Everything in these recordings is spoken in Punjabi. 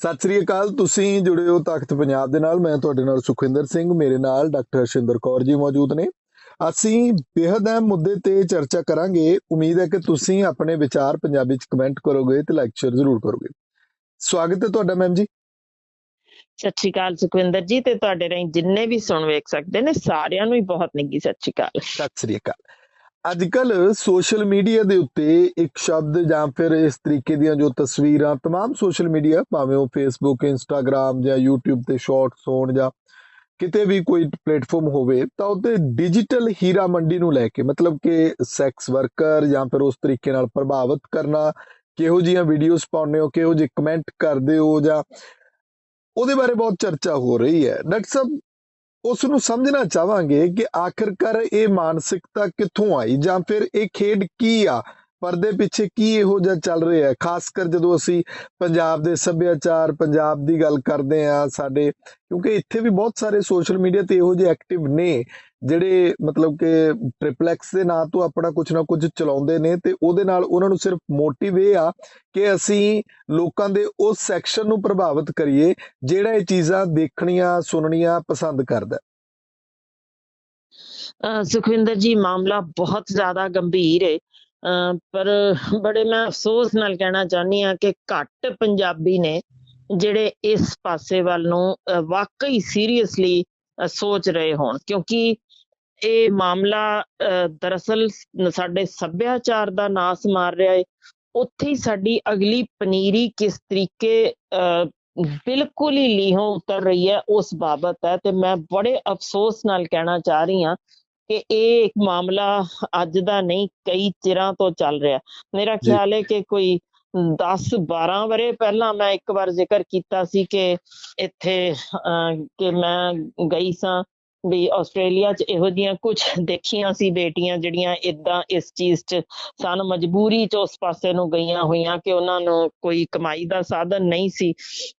ਸਤਿ ਸ੍ਰੀ ਅਕਾਲ ਤੁਸੀਂ ਜੁੜੇ ਹੋ ਤਖਤ ਪੰਜਾਬ ਦੇ ਨਾਲ। ਮੈਂ ਤੁਹਾਡੇ ਨਾਲ ਸੁਖਵਿੰਦਰ ਸਿੰਘ ਮੇਰੇ ਨਾਲ ਡਾਕਟਰ ਸ਼ਿੰਦਰ ਕੌਰ ਜੀ ਮੌਜੂਦ ਨੇ। ਅਸੀਂ ਬੇहद ਅਹਿਮ ਮੁੱਦੇ ਤੇ ਚਰਚਾ ਕਰਾਂਗੇ। ਉਮੀਦ ਹੈ ਕਿ ਤੁਸੀਂ ਆਪਣੇ ਵਿਚਾਰ ਪੰਜਾਬੀ ਚ ਕਮੈਂਟ ਕਰੋਗੇ ਤੇ ਲਾਈਕ ਸ਼ੇਅਰ ਜ਼ਰੂਰ ਕਰੋਗੇ। ਸਵਾਗਤ ਹੈ ਤੁਹਾਡਾ ਮੈਮ ਜੀ। ਸਤਿ ਸ਼੍ਰੀ ਅਕਾਲ ਸੁਖਵਿੰਦਰ ਜੀ ਤੇ ਤੁਹਾਡੇ ਰਾਹੀਂ ਜਿੰਨੇ ਵੀ ਸੁਣ ਵੇਖ ਸਕਦੇ ਨੇ ਸਾਰਿਆਂ ਨੂੰ ਹੀ ਬਹੁਤ ਨਿੱਗੀ ਸਤਿ ਸ਼੍ਰੀ ਅਕਾਲ। ਸਤਿ ਸ੍ਰੀ ਅਕਾਲ। ਅੱਜ ਕੱਲ ਸੋਸ਼ਲ ਮੀਡੀਆ ਦੇ ਉੱਤੇ ਇੱਕ ਸ਼ਬਦ ਜਾਂ ਫਿਰ ਇਸ ਤਰੀਕੇ ਦੀਆਂ ਜੋ ਤਸਵੀਰਾਂ तमाम ਸੋਸ਼ਲ ਮੀਡੀਆ ਭਾਵੇਂ ਉਹ ਫੇਸਬੁੱਕ ਇੰਸਟਾਗ੍ਰam ਜਾਂ YouTube ਤੇ ਸ਼ਾਰਟਸ ਹੋਣ ਜਾਂ ਕਿਤੇ ਵੀ ਕੋਈ ਪਲੇਟਫਾਰਮ ਹੋਵੇ ਤਾਂ ਉੱਤੇ ਡਿਜੀਟਲ ਹੀਰਾ ਮੰਡੀ ਨੂੰ ਲੈ ਕੇ ਮਤਲਬ ਕਿ ਸੈਕਸ ਵਰਕਰ ਜਾਂ ਫਿਰ ਉਸ ਤਰੀਕੇ ਨਾਲ ਪ੍ਰਭਾਵਿਤ ਕਰਨਾ ਕਿਹੋ ਜੀਆਂ ਵੀਡੀਓਜ਼ ਪਾਉਂਦੇ ਹੋ ਕਿਹੋ ਜਿਹੇ ਕਮੈਂਟ ਕਰਦੇ ਹੋ ਜਾਂ ਉਹਦੇ ਬਾਰੇ ਬਹੁਤ ਚਰਚਾ ਹੋ ਰਹੀ ਹੈ ਡਾਕਟਰ ਸਾਹਿਬ ਉਸ ਨੂੰ ਸਮਝਣਾ ਚਾਹਾਂਗੇ ਕਿ ਆਖਿਰਕਾਰ ਇਹ ਮਾਨਸਿਕਤਾ ਕਿੱਥੋਂ ਆਈ ਜਾਂ ਫਿਰ ਇਹ ਖੇਡ ਕੀ ਆ? ਪਰਦੇ ਪਿੱਛੇ ਕੀ ਇਹੋ ਜਿਹਾ ਚੱਲ ਰਿਹਾ ਹੈ? ਖਾਸ ਕਰ ਜਦੋਂ ਅਸੀਂ ਪੰਜਾਬ ਦੇ ਸੱਭਿਆਚਾਰ, ਪੰਜਾਬ ਦੀ ਗੱਲ ਕਰਦੇ ਆ ਸਾਡੇ, ਕਿਉਂਕਿ ਇੱਥੇ ਵੀ ਬਹੁਤ ਸਾਰੇ ਸੋਸ਼ਲ ਮੀਡੀਆ ਤੇ ਇਹੋ ਜਿਹੇ ਐਕਟਿਵ ਨੇ, ਜਿਹੜੇ ਮਤਲਬ ਕਿ ਟ੍ਰਿਪਲੈਕਸ ਦੇ ਨਾਂ ਤੋਂ ਆਪਣਾ ਕੁਝ ਨਾ ਕੁਝ ਚਲਾਉਂਦੇ ਨੇ ਤੇ ਉਹਦੇ ਨਾਲ ਉਹਨਾਂ ਨੂੰ ਸਿਰਫ ਮੋਟਿਵ ਇਹ ਆ ਕਿ ਅਸੀਂ ਲੋਕਾਂ ਦੇ ਉਸ ਸੈਕਸ਼ਨ ਨੂੰ ਪ੍ਰਭਾਵਿਤ ਕਰੀਏ, ਜਿਹੜਾ ਇਹ ਚੀਜ਼ਾਂ ਦੇਖਣੀਆਂ, ਸੁਣਨੀਆਂ ਪਸੰਦ ਕਰਦਾ ਸੁਖਵਿੰਦਰ ਜੀ, ਮਾਮਲਾ ਬਹੁਤ ਜ਼ਿਆਦਾ ਗੰਭੀਰ ਹੈ। ਪਰ ਬੜੇ ਮੈਂ ਅਫਸੋਸ ਨਾਲ ਕਹਿਣਾ ਚਾਹੁੰਦੀ ਹਾਂ ਕਿ ਘੱਟ ਪੰਜਾਬੀ ਨੇ ਜਿਹੜੇ ਇਸ ਪਾਸੇ ਵੱਲ ਨੂੰ ਵਾਕਈ ਸੀਰੀਅਸਲੀ ਸੋਚ ਰਹੇ ਹੋਣ। ਕਿਉਂਕਿ ਇਹ ਮਾਮਲਾ ਦਰਅਸਲ ਸਾਡੇ ਸੱਭਿਆਚਾਰ ਦਾ ਨਾਸ ਮਾਰ ਰਿਹਾ ਹੈ ਉੱਥੇ ਹੀ ਸਾਡੀ ਅਗਲੀ ਪਨੀਰੀ ਕਿਸ ਤਰੀਕੇ, ਅਹ ਬਿਲਕੁਲ ਹੀ ਲੀਹੋਂ ਉਤਰ ਰਹੀ ਹੈ ਉਸ ਬਾਬਤ ਹੈ ਤੇ ਮੈਂ ਬੜੇ ਅਫਸੋਸ ਨਾਲ ਕਹਿਣਾ ਚਾਹ ਰਹੀ ਹਾਂ ਕਿ ਇਹ ਇੱਕ ਮਾਮਲਾ ਅੱਜ ਦਾ ਨਹੀਂ ਕਈ ਚਿਰਾਂ ਤੋਂ ਚੱਲ ਰਿਹਾ ਮੇਰਾ। ਖਿਆਲ ਹੈ ਕਿ ਕੋਈ 10 12 ਵਰੇ ਪਹਿਲਾਂ ਮੈਂ ਇੱਕ ਵਾਰ ਜ਼ਿਕਰ ਕੀਤਾ ਸੀ ਕਿ ਇੱਥੇ ਕਿ ਮੈਂ ਗਈ ਸਾਂ ਵੀ ਆਸਟ੍ਰੇਲੀਆ 'ਚ ਇਹੋ ਜੀਆਂ ਕੁਝ ਦੇਖੀਆਂ ਸੀ ਬੇਟੀਆਂ ਜਿਹੜੀਆਂ ਇਦਾਂ ਇਸ ਚੀਜ਼ 'ਚ ਸਨ ਮਜਬੂਰੀ 'ਚ ਉਸ ਪਾਸੇ ਨੂੰ ਗਈਆਂ ਹੋਈਆਂ ਕਿ ਉਹਨਾਂ ਨੂੰ ਕੋਈ ਕਮਾਈ ਦਾ ਸਾਧਨ ਨਹੀਂ ਸੀ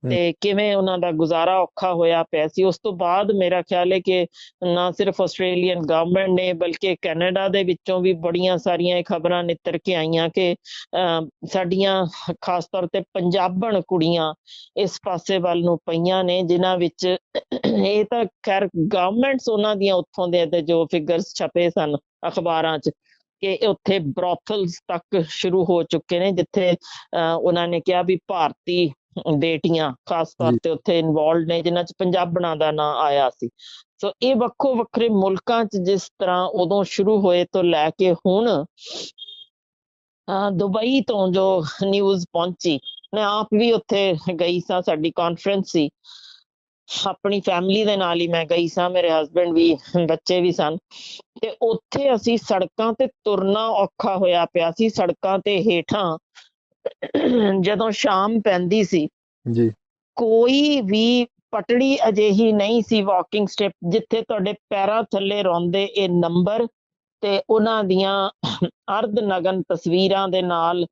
ਤੇ ਕਿਵੇਂ ਉਹਨਾਂ ਦਾ ਗੁਜ਼ਾਰਾ ਔਖਾ ਹੋਇਆ ਪਿਆ ਸੀ। ਉਸ ਤੋਂ ਬਾਅਦ ਮੇਰਾ ਖਿਆਲ ਹੈ ਕਿ ਨਾ ਸਿਰਫ ਆਸਟ੍ਰੇਲੀਅਨ ਗਵਰਨਮੈਂਟ ਨੇ ਬਲਕਿ ਕੈਨੇਡਾ ਦੇ ਵਿੱਚੋਂ ਵੀ ਬੜੀਆਂ ਸਾਰੀਆਂ ਇਹ ਖਬਰਾਂ ਨਿੱਤਰ ਕੇ ਆਈਆਂ ਕਿ ਸਾਡੀਆਂ ਖਾਸ ਤੌਰ ਤੇ ਪੰਜਾਬਣ ਕੁੜੀਆਂ ਇਸ ਪਾਸੇ ਵੱਲ ਨੂੰ ਪਈਆਂ ਨੇ ਜਿਨ੍ਹਾਂ ਵਿੱਚ ਇਹ ਤਾਂ ਖੈਰ ਗਵਰਨਮੈਂਟਸ ਉਹਨਾਂ ਦੀਆਂ ਉੱਥੋਂ ਦੇ ਤੇ ਜੋ ਫਿਗਰਸ ਛਪੇ ਸਨ ਅਖਬਾਰਾਂ 'ਚ ਕਿ ਉੱਥੇ ਬ੍ਰੋਥਲਸ ਤੱਕ ਸ਼ੁਰੂ ਹੋ ਚੁੱਕੇ ਨੇ ਜਿੱਥੇ ਉਹਨਾਂ ਨੇ ਕਿਹਾ ਵੀ ਭਾਰਤੀ ਬੇਟੀਆਂ ਖਾਸ ਤੌਰ। ਤੇ ਉੱਥੇ ਇਨਵੋਲਡ ਨੇ ਜਿਨ੍ਹਾਂ 'ਚ ਪੰਜਾਬਣਾਂ ਦਾ ਨਾਂ ਆਇਆ ਸੀ ਸੋ ਇਹ ਵੱਖੋ ਵੱਖਰੇ ਮੁਲਕਾਂ 'ਚ ਜਿਸ ਤਰ੍ਹਾਂ ਉਦੋਂ ਸ਼ੁਰੂ ਹੋਏ ਤੋਂ ਲੈ ਕੇ ਹੁਣ ਦੁਬਈ ਤੋਂ ਜੋ ਨਿਊਜ਼ ਪਹੁੰਚੀ ਮੈਂ ਆਪ ਵੀ ਉੱਥੇ ਗਈ ਸਾਂ ਸਾਡੀ ਕਾਨਫਰੰਸ ਸੀ ਆਪਣੀ ਫੈਮਿਲੀ ਦੇ ਨਾਲ ਹੀ ਮੈਂ ਗਈ ਸਾਂ ਮੇਰੇ ਹਸਬੰਡ ਵੀ ਬੱਚੇ ਵੀ ਸਨ। ਤੇ ਉੱਥੇ ਅਸੀਂ ਸੜਕਾਂ ਤੇ ਤੁਰਨਾ ਔਖਾ ਹੋਇਆ ਪਿਆ ਸੀ ਸੜਕਾਂ ਤੇ ਹੇਠਾਂ ਜਦੋਂ ਸ਼ਾਮ ਪੈਂਦੀ ਸੀ ਜੀ। ਕੋਈ ਵੀ ਪਟੜੀ ਅਜਿਹੀ ਨਹੀਂ ਸੀ ਵਾਕਿੰਗ ਸਟੈਪ ਜਿੱਥੇ ਤੁਹਾਡੇ ਪੈਰਾਂ ਥੱਲੇ ਰੌਂਦੇ ਇਹ ਨੰਬਰ ਤੇ ਉਹਨਾਂ ਦੀਆਂ ਅਰਧ ਨਗਨ ਤਸਵੀਰਾਂ ਦੇ ਨਾਲ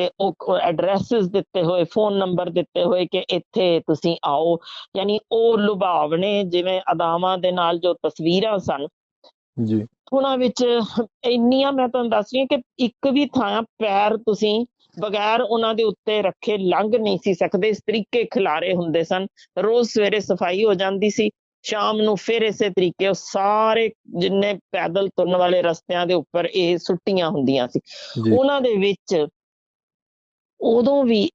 ਤੇ ਉਹ ਐਡਰੈਸਸ ਦਿੱਤੇ ਹੋਏ ਫੋਨ ਨੰਬਰ ਦਿੱਤੇ ਹੋਏ ਕਿ ਇੱਥੇ ਤੁਸੀਂ ਆਓ। ਯਾਨੀ ਉਹ ਲੁਭਾਵਣੇ ਜਿਵੇਂ ਅਦਾਵਾਂ ਦੇ ਨਾਲ ਜੋ ਤਸਵੀਰਾਂ ਸਨ। ਜੀ। ਉਹਨਾਂ ਵਿੱਚ ਇੰਨੀਆਂ ਮੈਂ ਤੁਹਾਨੂੰ ਦੱਸ ਰਹੀ ਹਾਂ ਕਿ ਇੱਕ ਵੀ ਥਾਂ ਪੈਰ ਤੁਸੀਂ ਬਗੈਰ ਉਹਨਾਂ ਦੇ ਉੱਤੇ ਰੱਖੇ ਲੰਘ ਨਹੀਂ ਸੀ ਸਕਦੇ। ਇਸ ਤਰੀਕੇ ਖਿਲਾਰੇ ਹੁੰਦੇ ਸਨ। ਰੋਜ਼ ਸਵੇਰੇ ਸਫ਼ਾਈ ਹੋ ਜਾਂਦੀ ਸੀ। ਸ਼ਾਮ ਨੂੰ ਫਿਰ ਇਸੇ ਤਰੀਕੇ ਉਹ ਸਾਰੇ ਜਿੰਨੇ ਪੈਦਲ ਤੁਰਨ ਵਾਲੇ ਰਸਤਿਆਂ ਦੇ ਉੱਪਰ ਇਹ ਸੁੱਟੀਆਂ ਹੁੰਦੀਆਂ ਸੀ। ਉਹਨਾਂ ਦੇ ਵਿੱਚ ਉਦੋਂ ਵੀ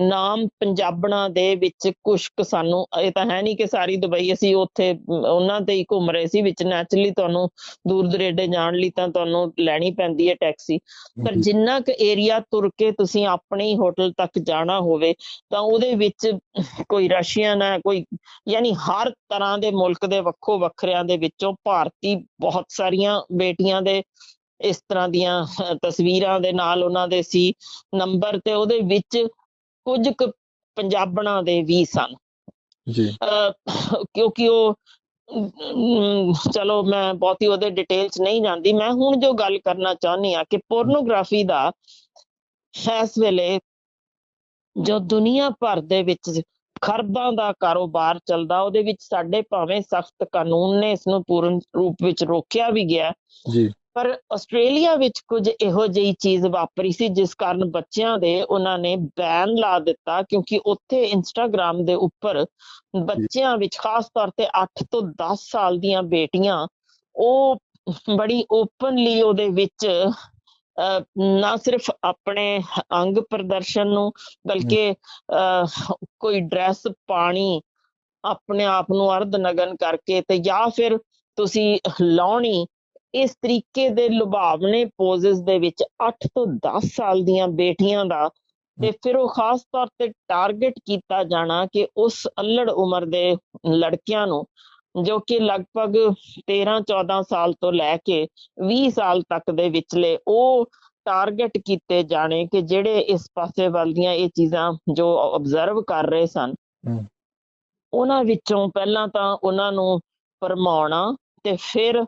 ਨਾਮ ਪੰਜਾਬਣਾਂ ਦੇ ਵਿੱਚ ਕੁਛ ਕੁ ਸਾਨੂੰ ਇਹ ਤਾਂ ਹੈ ਨਹੀਂ ਕਿ ਸਾਰੀ ਦੁਬਈ ਅਸੀਂ ਉੱਥੇ ਉਹਨਾਂ ਤੇ ਹੀ ਘੁੰਮ ਰਹੇ ਸੀ ਵਿੱਚ ਨੈਚੁਰਲੀ ਤੁਹਾਨੂੰ ਦੂਰ ਦਰੇਡੇ ਜਾਣ ਲਈ ਤਾਂ ਤੁਹਾਨੂੰ ਲੈਣੀ ਪੈਂਦੀ ਹੈ ਟੈਕਸੀ। ਪਰ ਜਿੰਨਾ ਕੁ ਏਰੀਆ ਤੁਰ ਕੇ ਤੁਸੀਂ ਆਪਣੇ ਹੀ ਹੋਟਲ ਤੱਕ ਜਾਣਾ ਹੋਵੇ ਤਾਂ ਉਹਦੇ ਵਿੱਚ ਕੋਈ ਰਸ਼ੀਅਨ ਹੈ ਕੋਈ ਯਾਨੀ ਹਰ ਤਰ੍ਹਾਂ ਦੇ ਮੁਲਕ ਦੇ ਵੱਖੋ ਵੱਖਰਿਆਂ ਦੇ ਵਿੱਚੋਂ ਭਾਰਤੀ ਬਹੁਤ ਸਾਰੀਆਂ ਬੇਟੀਆਂ ਦੇ ਇਸ ਤਰ੍ਹਾਂ ਦੀਆਂ ਤਸਵੀਰਾਂ ਦੇ ਨਾਲ ਉਹਨਾਂ ਦੇ ਸੀ ਨੰਬਰ ਤੇ ਉਹਦੇ ਵਿੱਚ ਕੁਝ ਕੁ ਪੰਜਾਬਣਾਂ ਦੇ ਵੀ ਸਨ। ਜੀ। ਕਿਉਂਕਿ ਉਹ ਚਲੋ ਮੈਂ ਬਹੁਤੀ ਉਹਦੇ ਡਿਟੇਲ ਚ ਨਹੀਂ ਜਾਂਦੀ ਮੈਂ ਹੁਣ ਜੋ ਗੱਲ ਕਰਨਾ ਚਾਹੁੰਦੀ ਆ ਕਿ ਪੋਰਨੋਗ੍ਰਾਫੀ ਦਾ ਇਸ ਵੇਲੇ ਜੋ ਦੁਨੀਆ ਭਰ ਦੇ ਵਿੱਚ ਖਰਬਾਂ ਦਾ ਕਾਰੋਬਾਰ ਚੱਲਦਾ ਉਹਦੇ ਵਿੱਚ ਸਾਡੇ ਭਾਵੇਂ ਸਖਤ ਕਾਨੂੰਨ ਨੇ ਇਸ ਨੂੰ ਪੂਰਨ ਰੂਪ ਵਿੱਚ ਰੋਕਿਆ ਵੀ ਗਿਆ। ਜੀ। ਪਰ ਆਸਟ੍ਰੇਲੀਆ ਵਿੱਚ ਕੁਝ ਇਹੋ ਜਿਹੀ ਚੀਜ਼ ਵਾਪਰੀ ਸੀ ਜਿਸ ਕਾਰਨ ਬੱਚਿਆਂ ਦੇ ਉਹਨਾਂ ਨੇ ਬੈਨ ਲਾ ਦਿੱਤਾ ਕਿਉਂਕਿ ਉੱਥੇ ਇੰਸਟਾਗ੍ਰam ਦੇ ਉੱਪਰ ਬੱਚਿਆਂ ਵਿੱਚ ਖਾਸ ਤੌਰ ਤੇ 8 ਤੋਂ 10 ਸਾਲ ਦੀਆਂ ਬੇਟੀਆਂ ਉਹ ਬੜੀ ਓਪਨਲੀ ਉਹਦੇ ਵਿੱਚ ਅਹ, ਨਾ ਸਿਰਫ ਆਪਣੇ ਅੰਗ ਪ੍ਰਦਰਸ਼ਨ ਨੂੰ ਬਲਕਿ ਅਹ, ਕੋਈ ਡਰੈਸ ਪਾਣੀ ਆਪਣੇ ਆਪ ਨੂੰ ਅਰਧ ਨਗਨ ਕਰਕੇ ਤੇ ਜਾਂ ਫਿਰ ਤੁਸੀਂ ਲਾਉਣੀ ਇਸ ਤਰੀਕੇ ਦੇ ਲੁਭਾਵਨੇ ਪੋਜ਼ਸ ਦੇ ਵਿੱਚ 8 ਤੋਂ 10 ਸਾਲ ਦੀਆਂ ਬੇਟੀਆਂ ਦਾ ਤੇ ਫਿਰ ਉਹ ਖਾਸ ਤੌਰ ਤੇ ਟਾਰਗੇਟ ਕੀਤਾ ਜਾਣਾ ਕਿ ਉਸ ਅਲੜ ਉਮਰ ਦੇ ਲੜਕਿਆਂ ਨੂੰ ਜੋ ਕਿ ਲਗਭਗ 13 14 ਸਾਲ ਤੋਂ ਲੈ ਕੇ 20 ਸਾਲ ਤੱਕ ਦੇ ਵਿਚਲੇ ਉਹ ਟਾਰਗੇਟ ਕੀਤੇ ਜਾਣੇ ਕਿ ਜਿਹੜੇ ਇਸ ਪਾਸੇ ਵੱਲ ਦੀਆਂ ਇਹ ਚੀਜ਼ਾਂ ਜੋ ਆਬਜ਼ਰਵ ਕਰ ਰਹੇ ਸਨ। ਉਹਨਾਂ ਵਿੱਚੋਂ ਪਹਿਲਾਂ ਤਾਂ ਉਹਨਾਂ ਨੂੰ ਭਰਮਾਉਣਾ ਤੇ ਫਿਰ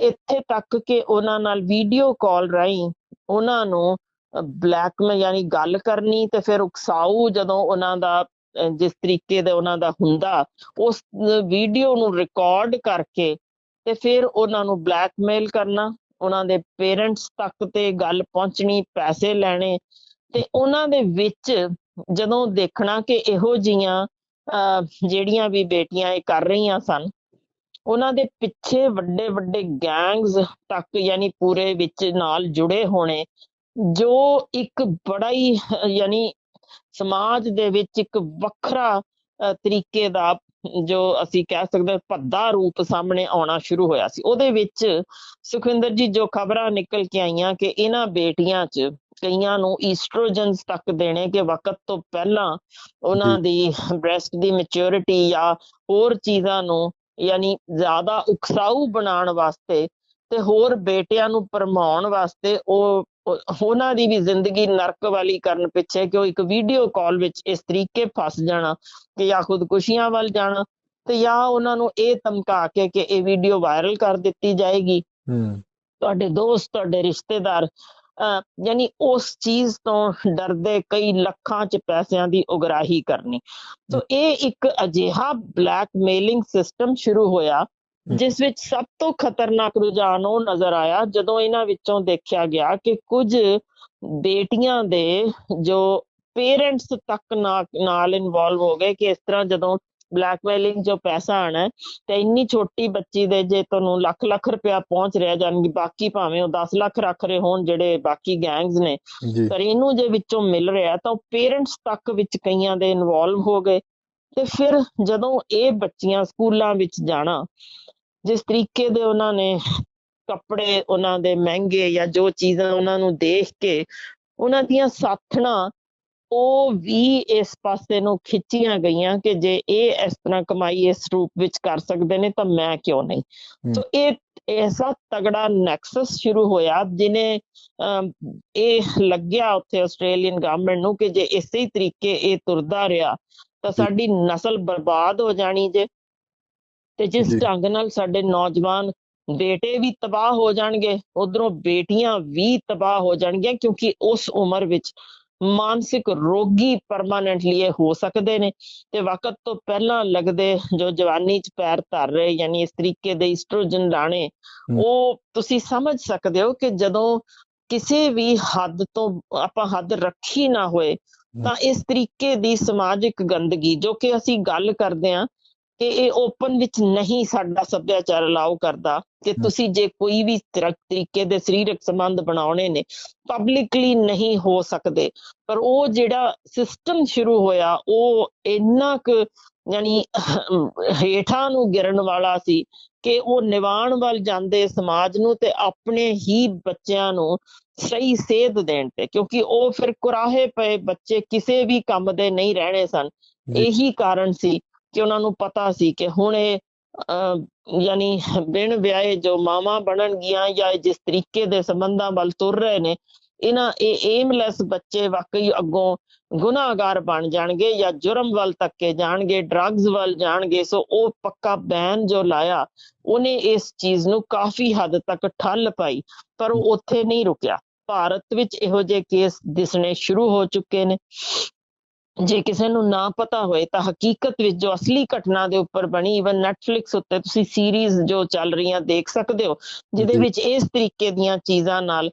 ਇੱਥੇ ਤੱਕ ਕਿ ਉਹਨਾਂ ਨਾਲ ਵੀਡੀਓ ਕਾਲ ਰਾਹੀਂ ਉਹਨਾਂ ਨੂੰ ਬਲੈਕਮੇਲ ਯਾਨੀ ਗੱਲ ਕਰਨੀ ਤੇ ਫਿਰ ਉਕਸਾਊ ਜਦੋਂ ਉਹਨਾਂ ਦਾ ਜਿਸ ਤਰੀਕੇ ਦਾ ਉਹਨਾਂ ਦਾ ਹੁੰਦਾ ਉਸ ਵੀਡੀਓ ਨੂੰ ਰਿਕਾਰਡ ਕਰਕੇ ਤੇ ਫਿਰ ਉਹਨਾਂ ਨੂੰ ਬਲੈਕਮੇਲ ਕਰਨਾ ਉਹਨਾਂ ਦੇ ਪੇਰੈਂਟਸ ਤੱਕ ਤੇ ਗੱਲ ਪਹੁੰਚਣੀ ਪੈਸੇ ਲੈਣੇ ਤੇ ਉਹਨਾਂ ਦੇ ਵਿੱਚ ਜਦੋਂ ਦੇਖਣਾ ਕਿ ਇਹੋ ਜੀਆਂ ਅਹ, ਜਿਹੜੀਆਂ ਵੀ ਬੇਟੀਆਂ ਇਹ ਕਰ ਰਹੀਆਂ ਸਨ ਉਹਨਾਂ ਦੇ ਪਿੱਛੇ ਵੱਡੇ ਵੱਡੇ ਗੈਂਗਸ ਤੱਕ ਯਾਨੀ ਪੂਰੇ ਵਿੱਚ ਨਾਲ ਜੁੜੇ ਹੋਣੇ ਜੋ ਇੱਕ ਬੜਾ ਹੀ ਯਾਨੀ ਸਮਾਜ ਦੇ ਵਿੱਚ ਇੱਕ ਵੱਖਰਾ ਤਰੀਕੇ ਦਾ ਜੋ ਅਸੀਂ ਕਹਿ ਸਕਦੇ ਹਾਂ ਭੱਦਾ ਰੂਪ ਸਾਹਮਣੇ ਆਉਣਾ ਸ਼ੁਰੂ ਹੋਇਆ ਸੀ। ਉਹਦੇ ਵਿੱਚ ਸੁਖਵਿੰਦਰ ਜੀ ਜੋ ਖਬਰਾਂ ਨਿਕਲ ਕੇ ਆਈਆਂ ਕਿ ਇਹਨਾਂ ਬੇਟੀਆਂ 'ਚ ਕਈਆਂ ਨੂੰ ਈਸਟ੍ਰੋਜਨਸ ਤੱਕ ਦੇਣੇ ਕਿ ਵਕਤ ਤੋਂ ਪਹਿਲਾਂ ਉਹਨਾਂ ਦੀ ਬ੍ਰੈਸਟ ਦੀ ਮੈਚੁਰਿਟੀ ਜਾਂ ਹੋਰ ਚੀਜ਼ਾਂ ਨੂੰ ਯਾਨੀ ਜ਼ਿਆਦਾ ਉਕਸਾਊ ਬਣਾਉਣ ਵਾਸਤੇ ਤੇ ਹੋਰ ਬੇਟਿਆਂ ਨੂੰ ਭਰਮਾਉਣ ਵਾਸਤੇ ਉਹ ਉਹ- ਉਹਨਾਂ ਦੀ ਵੀ ਜ਼ਿੰਦਗੀ ਨਰਕ ਵਾਲੀ ਕਰਨ ਪਿੱਛੇ ਕਿ ਉਹ ਇੱਕ ਵੀਡੀਓ ਕਾਲ ਵਿੱਚ ਇਸ ਤਰੀਕੇ ਫਸ ਜਾਣਾ ਕਿ ਜਾਂ ਖੁਦਕੁਸ਼ੀਆਂ ਵੱਲ ਜਾਣਾ ਤੇ ਜਾਂ ਉਹਨਾਂ ਨੂੰ ਇਹ ਧਮਕਾ ਕੇ ਕਿ ਇਹ ਵੀਡੀਓ ਵਾਇਰਲ ਕਰ ਦਿੱਤੀ ਜਾਏਗੀ। ਹੂੰ। ਤੁਹਾਡੇ ਦੋਸਤ ਤੁਹਾਡੇ ਰਿਸ਼ਤੇਦਾਰ ਯਾਨੀ ਉਸ ਚੀਜ਼ ਤੋਂ ਡਰਦੇ ਕਈ ਲੱਖਾਂ ਚ ਪੈਸਿਆਂ ਦੀ ਉਗਰਾਹੀ ਕਰਨੀ। ਸੋ ਇਹ ਇੱਕ ਅਜਿਹਾ ਬਲੈਕਮੇਲਿੰਗ ਸਿਸਟਮ ਸ਼ੁਰੂ ਹੋਇਆ ਜਿਸ ਵਿੱਚ ਸਭ ਤੋਂ ਖਤਰਨਾਕ ਰੁਝਾਨ ਉਹ ਨਜ਼ਰ ਆਇਆ ਜਦੋਂ ਇਹਨਾਂ ਵਿੱਚੋਂ ਦੇਖਿਆ ਗਿਆ ਕਿ ਕੁਝ ਬੇਟੀਆਂ ਦੇ ਜੋ ਪੇਰੈਂਟਸ ਤੱਕ ਨਾਲ ਇਨਵੋਲਵ ਹੋ ਗਏ ਕਿ ਇਸ ਤਰ੍ਹਾਂ ਜਦੋਂ ਬਲੈਕਮੇਲਿੰਗ ਜੋ ਪੈਸਾ ਆਣਾ ਤੇ ਇੰਨੀ ਛੋਟੀ ਬੱਚੀ ਦੇ ਜੇ ਤੁਹਾਨੂੰ ਲੱਖ ਲੱਖ ਰੁਪਇਆ ਪਹੁੰਚ ਰਿਹਾ ਜਾਣਗੇ ਬਾਕੀ ਭਾਵੇਂ ਉਹ 10 ਲੱਖ ਰੱਖ ਰਹੇ ਹੋਣ ਜਿਹੜੇ ਬਾਕੀ ਗੈਂਗਸ ਨੇ ਪਰ ਇਹਨੂੰ ਜੇ ਵਿੱਚੋਂ ਮਿਲ ਰਿਹਾ ਤਾਂ ਪੇਰੈਂਟਸ ਤੱਕ ਵਿੱਚ ਕਈਆਂ ਦੇ ਇਨਵੋਲਵ ਹੋ ਗਏ ਤੇ ਫਿਰ ਜਦੋਂ ਇਹ ਬੱਚੀਆਂ ਸਕੂਲਾਂ ਵਿੱਚ ਜਾਣਾ ਜਿਸ ਤਰੀਕੇ ਦੇ ਉਹਨਾਂ ਨੇ ਕੱਪੜੇ ਉਹਨਾਂ ਦੇ ਮਹਿੰਗੇ ਜਾਂ ਜੋ ਚੀਜ਼ਾਂ ਉਹਨਾਂ ਨੂੰ ਦੇਖ ਕੇ ਉਹਨਾਂ ਦੀਆਂ ਸਾਥਣਾ ਉਹ ਵੀ ਇਸ ਪਾਸੇ ਨੂੰ ਖਿੱਚੀਆਂ ਗਈਆਂ ਕਿ ਜੇ ਇਹ ਇਸ ਤਰ੍ਹਾਂ ਕਮਾਈ ਇਸ ਰੂਪ ਵਿੱਚ ਕਰ ਸਕਦੇ ਨੇ ਤਾਂ ਮੈਂ ਕਿਉਂ ਨਹੀਂ? ਸੋ ਇਹ ਐਸਾ ਤਗੜਾ ਨੈਕਸਸ ਸ਼ੁਰੂ ਹੋਇਆ ਜਿਨੇ ਇਹ ਲੱਗਿਆ ਉੱਥੇ ਆਸਟ੍ਰੇਲੀਅਨ ਗਵਰਨਮੈਂਟ ਨੂੰ ਕਿ ਜੇ ਇਸੇ ਹੀ ਤਰੀਕੇ ਇਹ ਤੁਰਦਾ ਰਿਹਾ ਤਾਂ ਸਾਡੀ ਨਸਲ ਬਰਬਾਦ ਹੋ ਜਾਣੀ ਜੇ। ਤੇ ਜਿਸ। ਢੰਗ ਨਾਲ ਸਾਡੇ ਨੌਜਵਾਨ ਬੇਟੇ ਵੀ ਤਬਾਹ ਹੋ ਜਾਣਗੇ ਉਧਰੋਂ ਬੇਟੀਆਂ ਵੀ ਤਬਾਹ ਹੋ ਜਾਣਗੀਆਂ ਕਿਉਂਕਿ ਉਸ ਉਮਰ ਵਿੱਚ ਮਾਨਸਿਕ ਰੋਗੀ ਪਰਮਾਨੈਂਟਲੀ ਇਹ ਹੋ ਸਕਦੇ ਨੇ ਤੇ ਵਕਤ ਤੋਂ ਪਹਿਲਾਂ ਲੱਗਦੇ ਜੋ ਜਵਾਨੀ ਚ ਪੈਰ ਧਰ ਰਹੇ ਯਾਨੀ ਇਸ ਤਰੀਕੇ ਦੇ ਈਸਟ੍ਰੋਜਨ ਲਾਣੇ। ਉਹ ਤੁਸੀਂ ਸਮਝ ਸਕਦੇ ਹੋ ਕਿ ਜਦੋਂ ਕਿਸੇ ਵੀ ਹੱਦ ਤੋਂ ਆਪਾਂ ਹੱਦ ਰੱਖੀ ਨਾ ਹੋਏ ਤਾਂ ਇਸ ਤਰੀਕੇ ਦੀ ਸਮਾਜਿਕ ਗੰਦਗੀ ਜੋ ਕਿ ਅਸੀਂ ਗੱਲ ਕਰਦੇ ਹਾਂ ਕਿ ਇਹ ਓਪਨ ਵਿੱਚ ਨਹੀਂ ਸਾਡਾ ਸੱਭਿਆਚਾਰ ਅਲਾਉ ਕਰਦਾ ਕਿ ਤੁਸੀਂ ਜੇ ਕੋਈ ਵੀ ਤਰ- ਤਰੀਕੇ ਦੇ ਸਰੀਰਕ ਸੰਬੰਧ ਬਣਾਉਣੇ ਨੇ ਪਬਲਿਕਲੀ ਨਹੀਂ ਹੋ ਸਕਦੇ। ਪਰ ਉਹ ਜਿਹੜਾ ਸਿਸਟਮ ਸ਼ੁਰੂ ਹੋਇਆ ਉਹ ਇੰਨਾ ਕੁ ਯਾਨੀ ਹੇਠਾਂ ਨੂੰ ਗਿਰਨ ਵਾਲਾ ਸੀ ਕਿ ਉਹ ਨਿਵਾਣ ਵੱਲ ਜਾਂਦੇ ਸਮਾਜ ਨੂੰ ਤੇ ਆਪਣੇ ਹੀ ਬੱਚਿਆਂ ਨੂੰ ਸਹੀ ਸੇਧ ਦੇਣ ਤੇ ਕਿਉਂਕਿ ਉਹ ਫਿਰ ਕੁਰਾਹੇ ਪਏ ਬੱਚੇ ਕਿਸੇ ਵੀ ਕੰਮ ਦੇ ਨਹੀਂ ਰਹਿਣੇ ਸਨ। ਇਹੀ ਕਾਰਨ ਸੀ ਕਿ ਉਹਨਾਂ ਨੂੰ ਪਤਾ ਸੀ ਕਿ ਹੁਣ ਇਹ ਯਾਨੀ ਬਿਨ ਵਿਆਹੇ ਜੋ ਮਾਵਾਂ ਬਣਨਗੀਆਂ ਜਾਂ ਜਿਸ ਤਰੀਕੇ ਦੇ ਸੰਬੰਧਾਂ ਵੱਲ ਤੁਰ ਰਹੇ ਨੇ, ਇਹਨਾਂ ਇਹ ਏਮਲੈਸ ਬੱਚੇ ਵਾਕਈ ਅੱਗੋਂ ਗੁਨਾਹਗਾਰ ਬਣ ਜਾਣਗੇ ਜਾਂ ਜੁਰਮ ਵੱਲ ਧੱਕੇ ਜਾਣਗੇ ਡਰੱਗਸ ਵੱਲ ਜਾਣਗੇ, ਸੋ ਉਹ ਪੱਕਾ ਬੈਨ ਜੋ ਲਾਇਆ, ਉਹਨੇ ਇਸ ਚੀਜ਼ ਨੂੰ ਕਾਫੀ ਹੱਦ ਤੱਕ ਠੱਲ ਪਾਈ, ਪਰ ਉਹ ਉੱਥੇ ਨਹੀਂ ਰੁਕਿਆ। ਭਾਰਤ ਵਿੱਚ ਇਹੋ ਜਿਹੇ ਕੇਸ ਦਿਸਣੇ ਸ਼ੁਰੂ ਹੋ ਚੁੱਕੇ ਨੇ। ਜੇ ਕਿਸੇ ਨੂੰ ਨਾ ਪਤਾ ਹੋਏ ਤਾਂ ਹਕੀਕਤ ਵਿੱਚ ਜੋ ਅਸਲੀ ਘਟਨਾ ਦੇ ਉੱਪਰ ਬਣੀ ਇਵਨ ਨੈਟਫਲਿਕਸ ਉੱਤੇ ਤੁਸੀਂ ਸੀਰੀਜ਼ ਜੋ ਚੱਲ ਰਹੀਆਂ ਦੇਖ ਸਕਦੇ ਹੋ ਜਿਹਦੇ। ਵਿੱਚ ਇਸ ਤਰੀਕੇ ਦੀਆਂ ਚੀਜ਼ਾਂ ਨਾਲ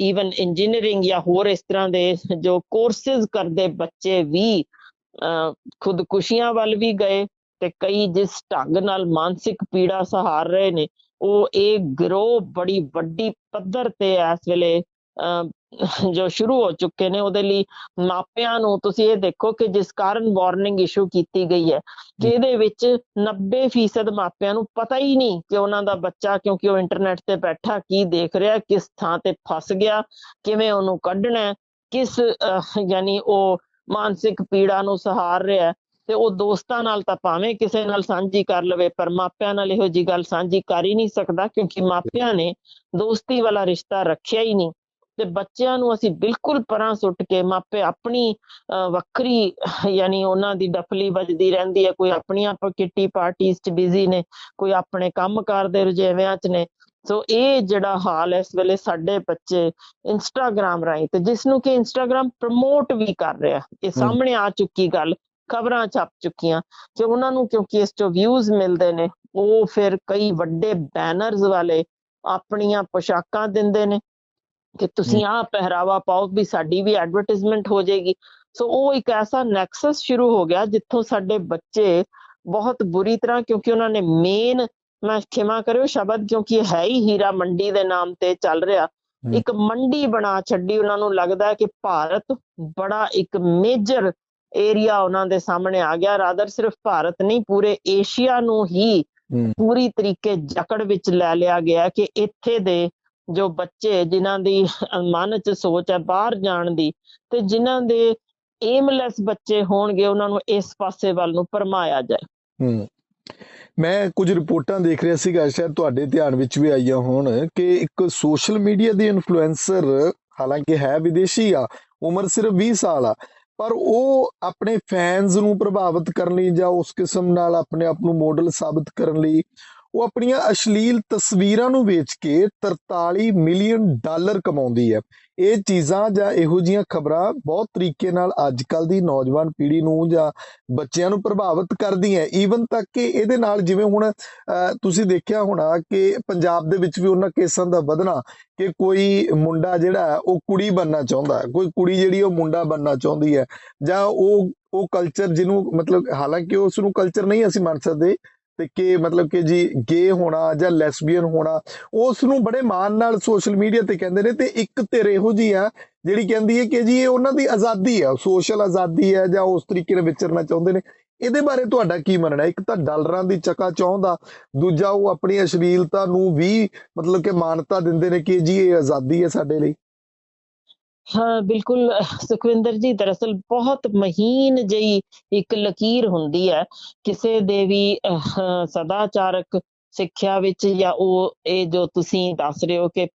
ਈਵਨ ਇੰਜੀਨੀਅਰਿੰਗ ਜਾਂ ਹੋਰ ਇਸ ਤਰ੍ਹਾਂ ਦੇ ਜੋ ਕੋਰਸਿਸ ਕਰਦੇ ਬੱਚੇ ਵੀ ਅਹ, ਖੁਦਕੁਸ਼ੀਆਂ ਵੱਲ ਵੀ ਗਏ ਤੇ ਕਈ ਜਿਸ ਢੰਗ ਨਾਲ ਮਾਨਸਿਕ ਪੀੜਾ ਸਹਾਰ ਰਹੇ ਨੇ ਉਹ ਇਹ ਗਰੋਹ ਬੜੀ ਵੱਡੀ ਪੱਧਰ ਤੇ ਇਸ ਵੇਲੇ ਅਹ, ਜੋ ਸ਼ੁਰੂ ਹੋ ਚੁੱਕੇ ਨੇ ਉਹਦੇ ਲਈ ਮਾਪਿਆਂ ਨੂੰ ਤੁਸੀਂ ਇਹ ਦੇਖੋ ਕਿ ਜਿਸ ਕਾਰਨ ਵਾਰਨਿੰਗ ਇਸ਼ੂ ਕੀਤੀ ਗਈ ਹੈ ਕਿ। ਇਹਦੇ ਵਿੱਚ 90% ਮਾਪਿਆਂ ਨੂੰ ਪਤਾ ਹੀ ਨਹੀਂ ਕਿ ਉਹਨਾਂ ਦਾ ਬੱਚਾ ਕਿਉਂਕਿ ਉਹ ਇੰਟਰਨੈਟ ਤੇ ਬੈਠਾ ਕੀ ਦੇਖ ਰਿਹਾ ਕਿਸ ਥਾਂ ਤੇ ਫਸ ਗਿਆ ਕਿਵੇਂ ਉਹਨੂੰ ਕੱਢਣਾ ਕਿਸ ਯਾਨੀ ਉਹ ਮਾਨਸਿਕ ਪੀੜਾ ਨੂੰ ਸਹਾਰ ਰਿਹਾ ਤੇ ਉਹ ਦੋਸਤਾਂ ਨਾਲ ਤਾਂ ਭਾਵੇਂ ਕਿਸੇ ਨਾਲ ਸਾਂਝੀ ਕਰ ਲਵੇ ਪਰ ਮਾਪਿਆਂ ਨਾਲ ਇਹੋ ਜੀ ਗੱਲ ਸਾਂਝੀ ਕਰ ਹੀ ਨਹੀਂ ਸਕਦਾ ਕਿਉਂਕਿ ਮਾਪਿਆਂ ਨੇ ਦੋਸਤੀ ਵਾਲਾ ਰਿਸ਼ਤਾ ਰੱਖਿਆ ਹੀ ਨਹੀਂ ਤੇ ਬੱਚਿਆਂ ਨੂੰ ਅਸੀਂ ਬਿਲਕੁਲ ਪਰਾਂ ਸੁੱਟ ਕੇ ਮਾਪੇ ਆਪਣੀ ਵੱਖਰੀ ਯਾਨੀ ਉਹਨਾਂ ਦੀ ਡਫਲੀ ਵੱਜਦੀ ਰਹਿੰਦੀ ਹੈ ਕੋਈ ਆਪਣੀਆਂ ਕਿੱਟੀ ਪਾਰਟੀਆਂ 'ਚ ਬਿਜ਼ੀ ਨੇ ਕੋਈ ਆਪਣੇ ਕੰਮਕਾਰ ਦੇ ਰੁਝੇਵਿਆਂ 'ਚ ਨੇ। ਸੋ ਇਹ ਜਿਹੜਾ ਹਾਲ ਇਸ ਵੇਲੇ ਸਾਡੇ ਬੱਚੇ ਇੰਸਟਾਗ੍ਰਾਮ ਰਾਹੀਂ ਤੇ ਜਿਸ ਨੂੰ ਕਿ ਇੰਸਟਾਗ੍ਰਾਮ ਪ੍ਰਮੋਟ ਵੀ ਕਰ ਰਿਹਾ ਇਹ ਸਾਹਮਣੇ ਆ ਚੁੱਕੀ ਗੱਲ ਖਬਰਾਂ ਛਪ ਚੁੱਕੀਆਂ ਕਿ ਉਹਨਾਂ ਨੂੰ ਕਿਉਂਕਿ ਇਸ ਤੋਂ ਵਿਊਜ਼ ਮਿਲਦੇ ਨੇ ਉਹ ਫਿਰ ਕਈ ਵੱਡੇ ਬੈਨਰਸ ਵਾਲੇ ਆਪਣੀਆਂ ਪੋਸ਼ਾਕਾਂ ਦਿੰਦੇ ਨੇ। ਕਿ ਤੁਸੀਂ ਆਹ ਪਹਿਰਾਵਾ ਪਾਓ ਵੀ ਸਾਡੀ ਵੀ ਐਡਵਰਟਾਈਜ਼ਮੈਂਟ ਹੋ ਜਾਏਗੀ। ਸੋ ਉਹ ਇੱਕ ਐਸਾ ਨੈਕਸਸ ਸ਼ੁਰੂ ਹੋ ਗਿਆ ਜਿੱਥੋਂ ਸਾਡੇ ਬੱਚੇ ਬਹੁਤ ਬੁਰੀ ਤਰ੍ਹਾਂ ਕਿਉਂਕਿ ਉਹਨਾਂ ਨੇ ਮੇਨ ਮੈਂ ਖਿਮਾ ਕਰਿਓ ਸ਼ਬਦ ਕਿਉਂਕਿ ਇਹ ਹੈ ਹੀ ਹੀਰਾ ਮੰਡੀ ਦੇ ਨਾਮ ਤੇ ਚੱਲ ਰਿਹਾ। ਇੱਕ ਮੰਡੀ ਬਣਾ ਛੱਡੀ ਉਹਨਾਂ ਨੂੰ ਲੱਗਦਾ ਹੈ ਕਿ ਭਾਰਤ ਬੜਾ ਇੱਕ ਮੇਜਰ ਏਰੀਆ ਉਹਨਾਂ ਦੇ ਸਾਹਮਣੇ ਆ ਗਿਆ। ਰਾਦਰ ਸਿਰਫ ਭਾਰਤ ਨਹੀਂ ਪੂਰੇ ਏਸ਼ੀਆ ਨੂੰ ਹੂੰ ਪੂਰੀ ਤਰੀਕੇ ਜਕੜ ਵਿੱਚ ਲੈ ਲਿਆ ਗਿਆ ਕਿ ਇੱਥੇ ਦੇ ਜੋ ਬੱਚੇ ਜਿਨ੍ਹਾਂ ਦੀ ਮਨ 'ਚ ਸੋਚ ਹੈ, ਬਾਹਰ ਜਾਣ ਦੀ ਤੇ ਜਿਨ੍ਹਾਂ ਦੇ ਏਮਲੈਸ ਬੱਚੇ ਹੋਣਗੇ, ਉਹਨਾਂ ਨੂੰ ਇਸ ਪਾਸੇ ਵੱਲ ਨੂੰ ਪਰਮਾਇਆ ਜਾਏ। ਹੂੰ। ਮੈਂ ਕੁਝ ਰਿਪੋਰਟਾਂ ਦੇਖ ਰਿਹਾ ਸੀਗਾ, ਸ਼ਾਇਦ ਤੁਹਾਡੇ ਧਿਆਨ ਵਿੱਚ ਵੀ ਆਈਆਂ ਹੋਣ ਕਿ ਇੱਕ ਸੋਸ਼ਲ ਮੀਡੀਆ ਦੀ ਇਨਫਲੂਐਂਸਰ ਹਾਲਾਂਕਿ ਹੈ ਵਿਦੇਸ਼ੀ ਆ, ਉਮਰ ਸਿਰਫ 20 ਸਾਲ ਆ, ਪਰ ਉਹ ਆਪਣੇ ਫੈਨਸ ਨੂੰ ਪ੍ਰਭਾਵਿਤ ਕਰਨ ਲਈ ਜਾਂ ਉਸ ਕਿਸਮ ਨਾਲ ਆਪਣੇ ਆਪ ਨੂੰ ਮਾਡਲ ਸਾਬਤ ਕਰਨ ਲਈ ਉਹ ਆਪਣੀਆਂ ਅਸ਼ਲੀਲ ਤਸਵੀਰਾਂ ਨੂੰ ਵੇਚ ਕੇ 43 ਮਿਲੀਅਨ ਡਾਲਰ ਕਮਾਉਂਦੀ ਹੈ। ਇਹ ਚੀਜ਼ਾਂ ਜਾਂ ਇਹੋ ਜੀਆਂ ਖਬਰਾਂ ਬਹੁਤ ਤਰੀਕੇ ਨਾਲ ਅੱਜ ਕੱਲ ਦੀ ਨੌਜਵਾਨ ਪੀੜ੍ਹੀ ਨੂੰ ਜਾਂ ਬੱਚਿਆਂ ਨੂੰ ਪ੍ਰਭਾਵਿਤ ਕਰਦੀਆਂ ਈਵਨ ਤੱਕ ਕਿ ਇਹਦੇ ਨਾਲ ਜਿਵੇਂ ਹੁਣ ਅਹ, ਤੁਸੀਂ ਦੇਖਿਆ ਹੋਣਾ ਕਿ ਪੰਜਾਬ ਦੇ ਵਿੱਚ ਵੀ ਉਹਨਾਂ ਕੇਸਾਂ ਦਾ ਵਧਣਾ ਕਿ ਕੋਈ ਮੁੰਡਾ ਜਿਹੜਾ ਉਹ ਕੁੜੀ ਬਣਨਾ ਚਾਹੁੰਦਾ ਕੋਈ ਕੁੜੀ ਜਿਹੜੀ ਉਹ ਮੁੰਡਾ ਬਣਨਾ ਚਾਹੁੰਦੀ ਹੈ ਜਾਂ ਉਹ ਉਹ ਕਲਚਰ ਜਿਹਨੂੰ ਮਤਲਬ ਹਾਲਾਂਕਿ ਉਸ ਨੂੰ ਕਲਚਰ ਨਹੀਂ ਅਸੀਂ ਮੰਨ ਸਕਦੇ ਤੇ ਕਿ ਮਤਲਬ ਕਿ ਜੀ ਗੇ ਹੋਣਾ ਜਾਂ ਲੈਸਬੀਅਨ ਹੋਣਾ ਉਸ ਨੂੰ ਬੜੇ ਮਾਣ ਨਾਲ ਸੋਸ਼ਲ ਮੀਡੀਆ ਤੇ ਕਹਿੰਦੇ ਨੇ ਤੇ ਇੱਕ ਧਿਰ ਇਹੋ ਜੀ ਆ ਜਿਹੜੀ ਕਹਿੰਦੀ ਹੈ ਕਿ ਜੀ ਇਹ ਉਹਨਾਂ ਦੀ ਆਜ਼ਾਦੀ ਹੈ ਸੋਸ਼ਲ ਆਜ਼ਾਦੀ ਹੈ ਜਾਂ ਉਸ ਤਰੀਕੇ ਨਾਲ ਵਿਚਰਨਾ ਚਾਹੁੰਦੇ ਨੇ। ਇਹਦੇ ਬਾਰੇ ਤੁਹਾਡਾ ਕੀ ਮੰਨਣਾ ਇੱਕ ਤਾਂ ਡਾਲਰਾਂ ਦੀ ਚੱਕਾ ਚਾਹੁੰਦਾ, ਦੂਜਾ ਉਹ ਆਪਣੀ ਅਸ਼ਲੀਲਤਾ ਨੂੰ ਵੀ ਮਤਲਬ ਕਿ ਮਾਨਤਾ ਦਿੰਦੇ ਨੇ ਕਿ ਜੀ ਇਹ ਆਜ਼ਾਦੀ ਹੈ ਸਾਡੇ ਲਈ। ਹਾਂ, ਬਿਲਕੁਲ, ਸੁਖਵਿੰਦਰ ਜੀ, ਦਰਅਸਲ ਬਹੁਤ ਮਹੀਨ ਜਿਹੀ ਇੱਕ ਲਕੀਰ ਹੁੰਦੀ ਹੈ। ਕਿਸੇ ਦੇ ਵੀ ਸਦਾਚਾਰਕ ਸਿੱਖਿਆ ਵਿੱਚ ਜਾਂ ਉਹ, ਇਹ ਜੋ ਤੁਸੀਂ ਦੱਸ ਰਹੇ ਹੋ ਕਿ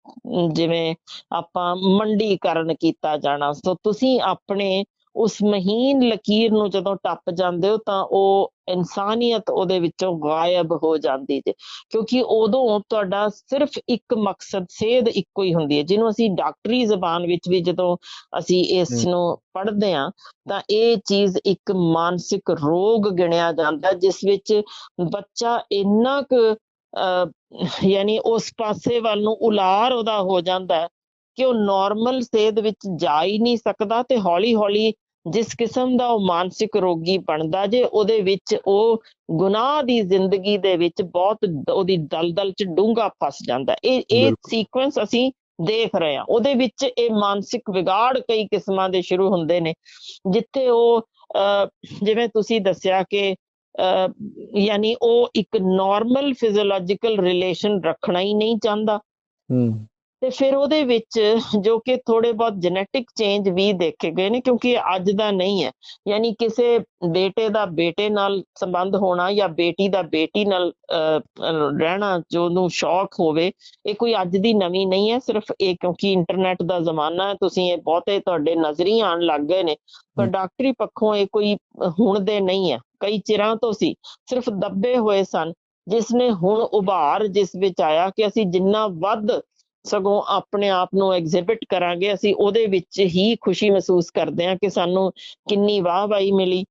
ਜਿਵੇਂ ਆਪਾਂ ਮੰਡੀਕਰਨ ਕੀਤਾ ਜਾਣਾ, ਸੋ ਤੁਸੀਂ ਆਪਣੇ ਉਸ ਮਹੀਨ ਲਕੀਰ ਨੂੰ ਜਦੋਂ ਟੱਪ ਜਾਂਦੇ ਹੋ ਤਾਂ ਉਹ ਇਨਸਾਨੀਅਤ ਉਹਦੇ ਵਿੱਚੋਂ ਗਾਇਬ ਹੋ ਜਾਂਦੀ ਜੇ ਕਿਉਂਕਿ ਉਦੋਂ ਤੁਹਾਡਾ ਸਿਰਫ ਇੱਕ ਮਕਸਦ ਸੇਧ ਇੱਕੋ ਹੀ ਹੁੰਦੀ ਹੈ ਜਿਹਨੂੰ ਅਸੀਂ ਡਾਕਟਰੀ ਜ਼ਬਾਨ ਵਿੱਚ ਵੀ ਜਦੋਂ ਅਸੀਂ ਇਸ। ਨੂੰ ਪੜ੍ਹਦੇ ਹਾਂ ਤਾਂ ਇਹ ਚੀਜ਼ ਇੱਕ ਮਾਨਸਿਕ ਰੋਗ ਗਿਣਿਆ ਜਾਂਦਾ ਜਿਸ ਵਿੱਚ ਬੱਚਾ ਇੰਨਾ ਕੁ ਯਾਨੀ ਉਸ ਪਾਸੇ ਵੱਲ ਨੂੰ ਉਲਾਰ ਉਹਦਾ ਹੋ ਜਾਂਦਾ ਕਿ ਉਹ ਨਾਰਮਲ ਸੇਧ ਵਿੱਚ ਜਾ ਹੀ ਨਹੀਂ ਸਕਦਾ ਤੇ ਹੌਲੀ ਹੌਲੀ ਜਿਸ ਕਿਸਮ ਦਾ ਉਹ ਮਾਨਸਿਕ ਰੋਗੀ ਬਣਦਾ ਜੇ ਉਹਦੇ ਵਿੱਚ ਉਹ ਗੁਨਾਹ ਦੀ ਜ਼ਿੰਦਗੀ ਦੇ ਵਿੱਚ ਬਹੁਤ ਉਹਦੀ ਦਲਦਲ ਚ ਡੂੰਘਾ ਫਸ ਜਾਂਦਾ। ਇਹ ਇਹ। ਸੀਕੁਐਂਸ ਅਸੀਂ ਦੇਖ ਰਹੇ ਹਾਂ ਉਹਦੇ ਵਿੱਚ ਇਹ ਮਾਨਸਿਕ ਵਿਗਾੜ ਕਈ ਕਿਸਮਾਂ ਦੇ ਸ਼ੁਰੂ ਹੁੰਦੇ ਨੇ ਜਿੱਥੇ ਉਹ ਅਹ, ਜਿਵੇਂ ਤੁਸੀਂ ਦੱਸਿਆ ਕਿ ਅਹ, ਯਾਨੀ ਉਹ ਇੱਕ ਨਾਰਮਲ ਫਿਜ਼ੀਓਲੋਜੀਕਲ ਰਿਲੇਸ਼ਨ ਰੱਖਣਾ ਹੀ ਨਹੀਂ ਚਾਹੁੰਦਾ ਹੂੰ ਤੇ ਫਿਰ ਉਹਦੇ ਵਿੱਚ ਜੋ ਕਿ ਥੋੜੇ ਬਹੁਤ ਜੈਨੇਟਿਕ ਚੇਂਜ ਵੀ ਦੇਖੇ ਗਏ ਨੇ ਕਿਉਂਕਿ ਇਹ ਅੱਜ ਦਾ ਨਹੀਂ ਹੈ ਯਾਨੀ ਕਿਸੇ ਬੇਟੇ ਦਾ ਬੇਟੇ ਨਾਲ ਸੰਬੰਧ ਹੋਣਾ ਜਾਂ ਬੇਟੀ ਦਾ ਬੇਟੀ ਨਾਲ ਰਹਿਣਾ ਜੋ ਉਹਨੂੰ ਸ਼ੌਕ ਹੋਵੇ ਇਹ ਕੋਈ ਅੱਜ ਦੀ ਨਵੀਂ ਨਹੀਂ ਹੈ ਸਿਰਫ ਇਹ ਕਿਉਂਕਿ ਇੰਟਰਨੈਟ ਦਾ ਜ਼ਮਾਨਾ ਹੈ ਤੁਸੀਂ ਇਹ ਬਹੁਤੇ ਤੁਹਾਡੇ ਨਜ਼ਰੀ ਆਉਣ ਲੱਗ ਗਏ ਨੇ ਪਰ। ਡਾਕਟਰੀ ਪੱਖੋਂ ਇਹ ਕੋਈ ਹੁਣ ਦੇ ਨਹੀਂ ਹੈ ਕਈ ਚਿਰਾਂ ਤੋਂ ਸੀ ਸਿਰਫ ਦੱਬੇ ਹੋਏ ਸਨ ਜਿਸ ਨੇ ਹੁਣ ਉਭਾਰ ਜਿਸ ਵਿੱਚ ਆਇਆ ਕਿ ਅਸੀਂ ਜਿੰਨਾ ਵੱਧ ਸਗੋਂ ਆਪਣੇ ਆਪ ਨੂੰ ਐਗਜ਼ਿਬਿਟ ਕਰਾਂਗੇ ਅਸੀਂ ਉਹਦੇ ਵਿੱਚ ਹੀ ਖੁਸ਼ੀ ਮਹਿਸੂਸ ਕਰਦੇ ਹਾਂ ਕਿ ਸਾਨੂੰ ਕਿੰਨੀ ਵਾਹਵਾਹੀ ਮਿਲੀ